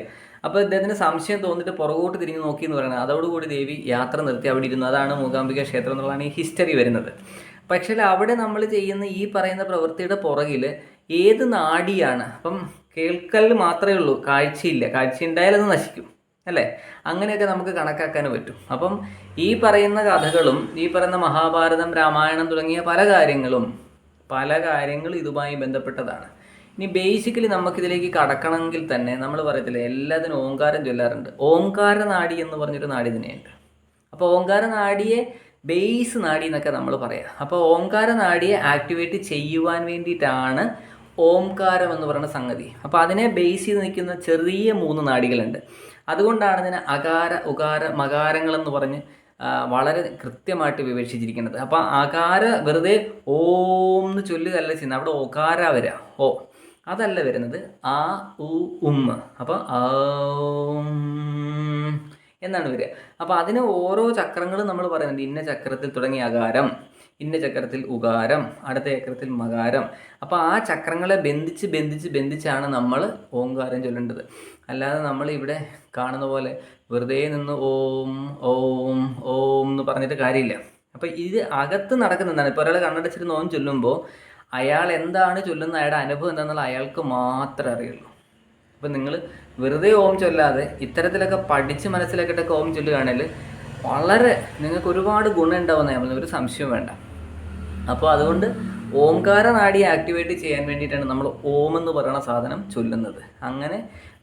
അപ്പോൾ ഇദ്ദേഹത്തിന് സംശയം തോന്നിയിട്ട് പുറകോട്ട് തിരിഞ്ഞ് നോക്കി എന്ന് പറയുന്നത്. അതോടുകൂടി ദേവി യാത്ര നിർത്തി അവിടെ ഇരുന്നു. അതാണ് മൂകാംബിക ക്ഷേത്രം എന്നുള്ളതാണ് ഈ ഹിസ്റ്ററി വരുന്നത്. പക്ഷേ അവിടെ നമ്മൾ ചെയ്യുന്ന ഈ പറയുന്ന പ്രവൃത്തിയുടെ പുറകിൽ ഏത് നാടിയാണ്? അപ്പം കേൾക്കൽ മാത്രമേ ഉള്ളൂ. കാഴ്ചയില്ല. കാഴ്ച ഉണ്ടായാൽ അത് നശിക്കും. അല്ലേ? അങ്ങനെയൊക്കെ നമുക്ക് കണക്കാക്കാൻ പറ്റും. അപ്പം ഈ പറയുന്ന കഥകളും ഈ പറയുന്ന മഹാഭാരതം രാമായണം തുടങ്ങിയ പല കാര്യങ്ങളും പല കാര്യങ്ങളും ഇതുമായി ബന്ധപ്പെട്ടതാണ്. ഇനി ബേസിക്കലി നമുക്കിതിലേക്ക് കടക്കണമെങ്കിൽ തന്നെ നമ്മൾ പറയത്തില്ലേ എല്ലാത്തിനും ഓങ്കാരം ചൊല്ലാറുണ്ട്. ഓങ്കാര നാഡി എന്ന് പറഞ്ഞൊരു നാടി തന്നെയുണ്ട് അപ്പോൾ ഓങ്കാര നാടിയെ ബേസ് നാടി എന്നൊക്കെ നമ്മൾ പറയാം. അപ്പോൾ ഓങ്കാര നാടിയെ ആക്ടിവേറ്റ് ചെയ്യുവാൻ വേണ്ടിയിട്ടാണ് ഓംകാരം എന്ന് പറയുന്ന സംഗതി. അപ്പോൾ അതിനെ ബേസ് ചെയ്ത് നിൽക്കുന്ന ചെറിയ മൂന്ന് നാടികളുണ്ട്. അതുകൊണ്ടാണ് ഇതിനെ അകാര ഉകാര മകാരങ്ങളെന്ന് പറഞ്ഞ് വളരെ കൃത്യമായിട്ട് വിവക്ഷിച്ചിരിക്കുന്നത് അപ്പോൾ അകാര വെറുതെ ഓം എന്ന് ചൊല്ലുകയല്ല ചെയ്യുന്നത്. അവിടെ ഒകാര വരിക ഓ. അതല്ല വരുന്നത് ആ ഉ ഉം. അപ്പോൾ എന്നാണ് വരിക. അപ്പോൾ അതിന് ഓരോ ചക്രങ്ങളും നമ്മൾ പറയുന്നത് ഇന്ന ചക്രത്തിൽ തുടങ്ങിയ അകാരം. ഇന്ന ചക്രത്തിൽ ഉകാരം അടുത്ത ചക്രത്തിൽ മകാരം. അപ്പോൾ ആ ചക്രങ്ങളെ ബന്ധിച്ച് ബന്ധിച്ച് ബന്ധിച്ചാണ് നമ്മൾ ഓംകാരം ചൊല്ലേണ്ടത്. അല്ലാതെ നമ്മൾ ഇവിടെ കാണുന്ന പോലെ വെറുതെ നിന്ന് ഓം ഓം ഓം എന്ന് പറഞ്ഞിട്ട് കാര്യമില്ല. അപ്പോൾ ഇത് അകത്ത് നടക്കുന്നതാണ് ഇപ്പോൾ ഒരാൾ കണ്ണടച്ചിരുന്ന് ഓം ചൊല്ലുമ്പോൾ അയാൾ എന്താണ് ചൊല്ലുന്ന? അയാളുടെ അനുഭവം എന്താണെന്നുള്ള അയാൾക്ക് മാത്രമേ അറിയുള്ളൂ. അപ്പം നിങ്ങൾ വെറുതെ ഓം ചൊല്ലാതെ ഇത്തരത്തിലൊക്കെ പഠിച്ച് മനസ്സിലാക്കിയിട്ടൊക്കെ ഓം ചൊല്ലുകയാണെങ്കിൽ വളരെ നിങ്ങൾക്ക് ഒരുപാട് ഗുണം ഉണ്ടാവുന്ന ഒരു സംശയം വേണ്ട. അപ്പോൾ അതുകൊണ്ട് ഓംകാര നാഡി ആക്ടിവേറ്റ് ചെയ്യാൻ വേണ്ടിയിട്ടാണ് നമ്മൾ ഓം എന്ന് പറയുന്ന സാധനം ചൊല്ലുന്നത്. അങ്ങനെ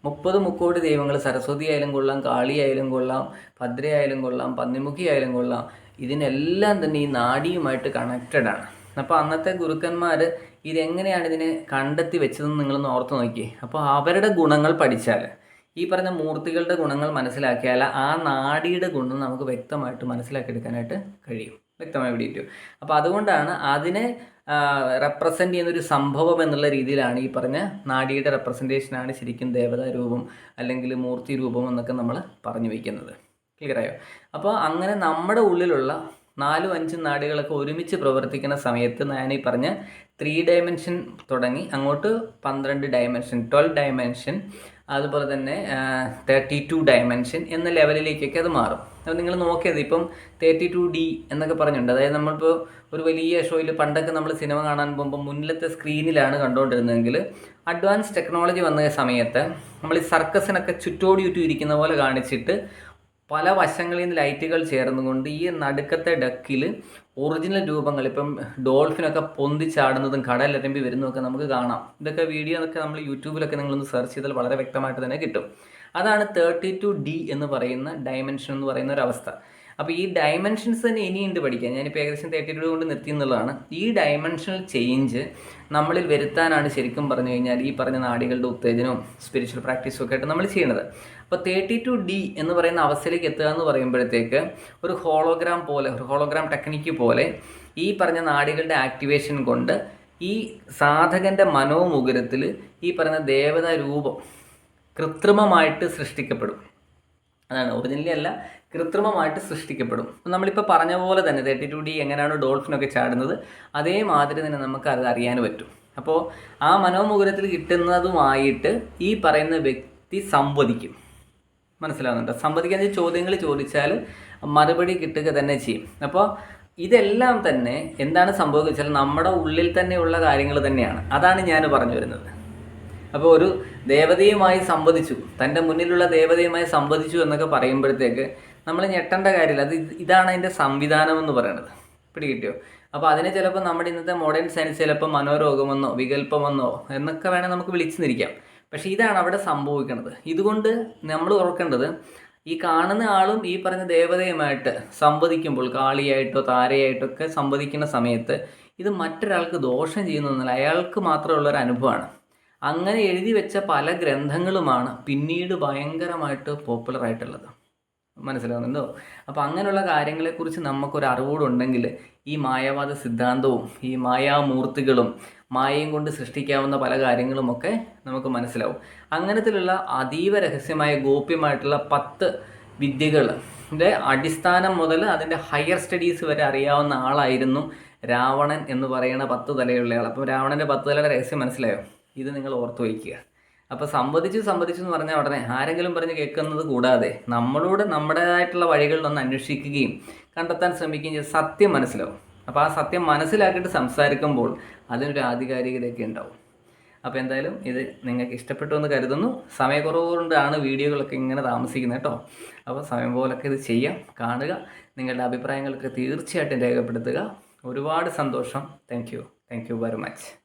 മുപ്പത് മുക്കോടി ദൈവങ്ങൾ സരസ്വതി ആയാലും കൊള്ളാം കാളി ആയാലും കൊള്ളാം ഭദ്ര ആയാലും കൊള്ളാം പന്നിമുഖി ആയാലും കൊള്ളാം ഇതിനെല്ലാം തന്നെ ഈ നാടിയുമായിട്ട് കണക്റ്റഡ് ആണ്. അപ്പോൾ അന്നത്തെ ഗുരുക്കന്മാർ ഇതെങ്ങനെയാണ് ഇതിനെ കണ്ടെത്തി വെച്ചതെന്ന് നിങ്ങളൊന്ന് ഓർത്ത് നോക്കിയേ. അപ്പോൾ അവരുടെ ഗുണങ്ങൾ പഠിച്ചാൽ ഈ പറഞ്ഞ മൂർത്തികളുടെ ഗുണങ്ങൾ മനസ്സിലാക്കിയാൽ ആ നാടിയുടെ ഗുണം നമുക്ക് വ്യക്തമായിട്ട് മനസ്സിലാക്കിയെടുക്കാനായിട്ട് കഴിയും. വ്യക്തമായി പിടിയിട്ടു അപ്പോൾ അതുകൊണ്ടാണ് അതിനെ റെപ്രസെന്റ് ചെയ്യുന്നൊരു സംഭവം എന്നുള്ള രീതിയിലാണ് ഈ പറഞ്ഞ നാടിയുടെ റെപ്രസെന്റേഷനാണ് ശരിക്കും ദേവതാ രൂപം അല്ലെങ്കിൽ മൂർത്തി രൂപം എന്നൊക്കെ നമ്മൾ പറഞ്ഞു വയ്ക്കുന്നത് ക്ലിയറായോ അപ്പോൾ അങ്ങനെ നമ്മുടെ ഉള്ളിലുള്ള നാലും അഞ്ചും നാടികളൊക്കെ ഒരുമിച്ച് പ്രവർത്തിക്കുന്ന സമയത്ത് ഞാൻ ഈ പറഞ്ഞ ത്രീ ഡയമെൻഷൻ തുടങ്ങി അങ്ങോട്ട് പന്ത്രണ്ട് ഡയമെൻഷൻ ട്വൽവ് ഡയമെൻഷൻ അതുപോലെ തന്നെ തേർട്ടി ടു ഡയമെൻഷൻ എന്ന ലെവലിലേക്കൊക്കെ അത് മാറും. അപ്പോൾ നിങ്ങൾ നോക്കിയത്. ഇപ്പം തേർട്ടി ടു ഡി എന്നൊക്കെ പറഞ്ഞിട്ടുണ്ട്. അതായത് നമ്മളിപ്പോൾ ഒരു വലിയ ഷോയിൽ പണ്ടൊക്കെ നമ്മൾ സിനിമ കാണാൻ പോകുമ്പോൾ മുന്നിലത്തെ സ്ക്രീനിലാണ് കണ്ടുകൊണ്ടിരുന്നതെങ്കിൽ അഡ്വാൻസ് ടെക്നോളജി വന്ന സമയത്ത് നമ്മൾ ഈ സർക്കസിനൊക്കെ ചുറ്റോടി ചുറ്റും ഇരിക്കുന്ന പോലെ കാണിച്ചിട്ട് പല വശങ്ങളിൽ നിന്ന് ലൈറ്റുകൾ ചേർന്നുകൊണ്ട് ഈ നടുക്കത്തെ ഡക്കിൽ ഒറിജിനൽ രൂപങ്ങൾ ഇപ്പം ഡോൾഫിനൊക്കെ പൊന്തിച്ചാടുന്നതും കടലിരമ്പി വരുന്നതൊക്കെ നമുക്ക് കാണാം. ഇതൊക്കെ വീഡിയോ ഒക്കെ നമ്മൾ യൂട്യൂബിലൊക്കെ നിങ്ങളൊന്ന് സെർച്ച് ചെയ്താൽ വളരെ വ്യക്തമായിട്ട് തന്നെ കിട്ടും. അതാണ് തേർട്ടി ടു ഡി എന്ന് പറയുന്ന ഡയമെൻഷൻ എന്ന് പറയുന്ന ഒരു അവസ്ഥ. അപ്പോൾ ഈ ഡയമെൻഷൻസ് തന്നെ ഇനിയുണ്ട് പഠിക്കാൻ. ഞാനിപ്പോൾ ഏകദേശം തേർട്ടി ടു കൊണ്ട് നിർത്തി എന്നുള്ളതാണ്. ഈ ഡയമെൻഷണൽ ചേഞ്ച് നമ്മളിൽ വരുത്താനാണ് ശരിക്കും പറഞ്ഞു കഴിഞ്ഞാൽ ഈ പറഞ്ഞ നാടികളുടെ ഉത്തേജനവും സ്പിരിച്വൽ പ്രാക്ടീസും ഒക്കെ ആയിട്ട് നമ്മൾ ചെയ്യുന്നത്. അപ്പോൾ തേർട്ടി ടു ഡി എന്ന് പറയുന്ന അവസ്ഥയിലേക്ക് എത്തുക എന്ന് പറയുമ്പോഴത്തേക്ക് ഒരു ഹോളോഗ്രാം പോലെ ഒരു ഹോളോഗ്രാം ടെക്നിക്ക് പോലെ ഈ പറഞ്ഞ നാടികളുടെ ആക്ടിവേഷൻ കൊണ്ട് ഈ സാധകന്റെ മനോമുകുരത്തിൽ ഈ പറഞ്ഞ ദേവതാ രൂപം കൃത്രിമമായിട്ട് സൃഷ്ടിക്കപ്പെടും. അതാണ് ഒറിജിനലി അല്ല കൃത്രിമമായിട്ട് സൃഷ്ടിക്കപ്പെടും. അപ്പം നമ്മളിപ്പോൾ പറഞ്ഞ പോലെ തന്നെ തേർട്ടി ടു ഡി എങ്ങനെയാണ് ഡോൾഫിനൊക്കെ ചാടുന്നത് അതേമാതിരി തന്നെ നമുക്ക് അത് അറിയാൻ പറ്റും. അപ്പോൾ ആ മനോമുകുരത്തിൽ കിട്ടുന്നതുമായിട്ട് ഈ പറയുന്ന വ്യക്തി സംവദിക്കും. മനസ്സിലാവുന്നുണ്ടോ? സംവദിക്കാൻ ചോദ്യങ്ങൾ ചോദിച്ചാൽ മറുപടി കിട്ടുക തന്നെ ചെയ്യും. അപ്പോൾ ഇതെല്ലാം തന്നെ എന്താണ് സംഭവിച്ചാൽ നമ്മുടെ ഉള്ളിൽ തന്നെയുള്ള കാര്യങ്ങൾ തന്നെയാണ്. അതാണ് ഞാൻ പറഞ്ഞു വരുന്നത്. അപ്പോൾ ഒരു ദേവതയുമായി സംവദിച്ചു തന്റെ മുന്നിലുള്ള ദേവതയുമായി സംവദിച്ചു എന്നൊക്കെ പറയുമ്പോഴത്തേക്ക് നമ്മൾ ഞെട്ടേണ്ട കാര്യമില്ല. അത് ഇതാണ് അതിന്റെ സംവിധാനം എന്ന് പറയുന്നത് പിടി കിട്ടിയോ അപ്പോൾ അതിനെ ചിലപ്പോൾ നമ്മുടെ ഇന്നത്തെ മോഡേൺ സയൻസ് ചിലപ്പോൾ മനോരോഗമെന്നോ വികല്പമെന്നോ എന്നൊക്കെ വേണേൽ നമുക്ക് വിളിച്ചു നിൽക്കാം പക്ഷേ ഇതാണ് അവിടെ സംഭവിക്കുന്നത് ഇതുകൊണ്ട് നമ്മൾ ഓർക്കേണ്ടത് ഈ കാണുന്ന ആളും ഈ പറഞ്ഞ ദേവതയുമായിട്ട് സംവദിക്കുമ്പോൾ കാളിയായിട്ടോ താരയായിട്ടോ ഒക്കെ സംവദിക്കുന്ന സമയത്ത് ഇത് മറ്റൊരാൾക്ക് ദോഷം ചെയ്യുന്നതല്ല അയാൾക്ക് മാത്രമുള്ള ഒരു അനുഭവമാണ്. അങ്ങനെ എഴുതി വെച്ച പല ഗ്രന്ഥങ്ങളുമാണ് പിന്നീട് ഭയങ്കരമായിട്ട് പോപ്പുലർ ആയിട്ടുള്ളത്. മനസ്സിലാവുന്നുണ്ടോ? അപ്പോൾ അങ്ങനെയുള്ള കാര്യങ്ങളെക്കുറിച്ച് നമുക്കൊരു അറിവോടുണ്ടെങ്കിൽ ഈ മായാവാദ സിദ്ധാന്തവും ഈ മായാമൂർത്തികളും മായയും കൊണ്ട് സൃഷ്ടിക്കാവുന്ന പല കാര്യങ്ങളുമൊക്കെ നമുക്ക് മനസ്സിലാവും. അങ്ങനത്തിലുള്ള അതീവ രഹസ്യമായ ഗോപ്യമായിട്ടുള്ള പത്ത് വിദ്യകളുടെ അടിസ്ഥാനം മുതൽ അതിന്റെ ഹയർ സ്റ്റഡീസ് വരെ അറിയാവുന്ന ആളായിരുന്നു രാവണൻ എന്ന് പറയുന്ന പത്ത് തലയുള്ള ആൾ അപ്പോൾ രാവണന്റെ പത്ത് തലയുടെ രഹസ്യം മനസ്സിലായോ? ഇത് നിങ്ങൾ ഓർത്തു വയ്ക്കുക. അപ്പോൾ സംവദിച്ചു സംവദിച്ചു എന്ന് പറഞ്ഞാൽ ഉടനെ ആരെങ്കിലും പറഞ്ഞ് കേൾക്കുന്നത് കൂടാതെ നമ്മളോട് നമ്മുടേതായിട്ടുള്ള വഴികളിലൊന്ന് അന്വേഷിക്കുകയും കണ്ടെത്താൻ ശ്രമിക്കുകയും ചെയ്ത് സത്യം മനസ്സിലാവും. അപ്പോൾ ആ സത്യം മനസ്സിലാക്കിയിട്ട് സംസാരിക്കുമ്പോൾ അതിനൊരു ആധികാരികതയൊക്കെ ഉണ്ടാവും. അപ്പോൾ എന്തായാലും ഇത് നിങ്ങൾക്ക് ഇഷ്ടപ്പെട്ടു എന്ന് കരുതുന്നു. സമയക്കുറവ് കൊണ്ടാണ് വീഡിയോകളൊക്കെ ഇങ്ങനെ താമസിക്കുന്നത് കേട്ടോ. അപ്പോൾ സമയം പോലൊക്കെ ഇത് ചെയ്യാം. കാണുക. നിങ്ങളുടെ അഭിപ്രായങ്ങളൊക്കെ തീർച്ചയായിട്ടും രേഖപ്പെടുത്തുക. ഒരുപാട് സന്തോഷം. Thank you thank you very much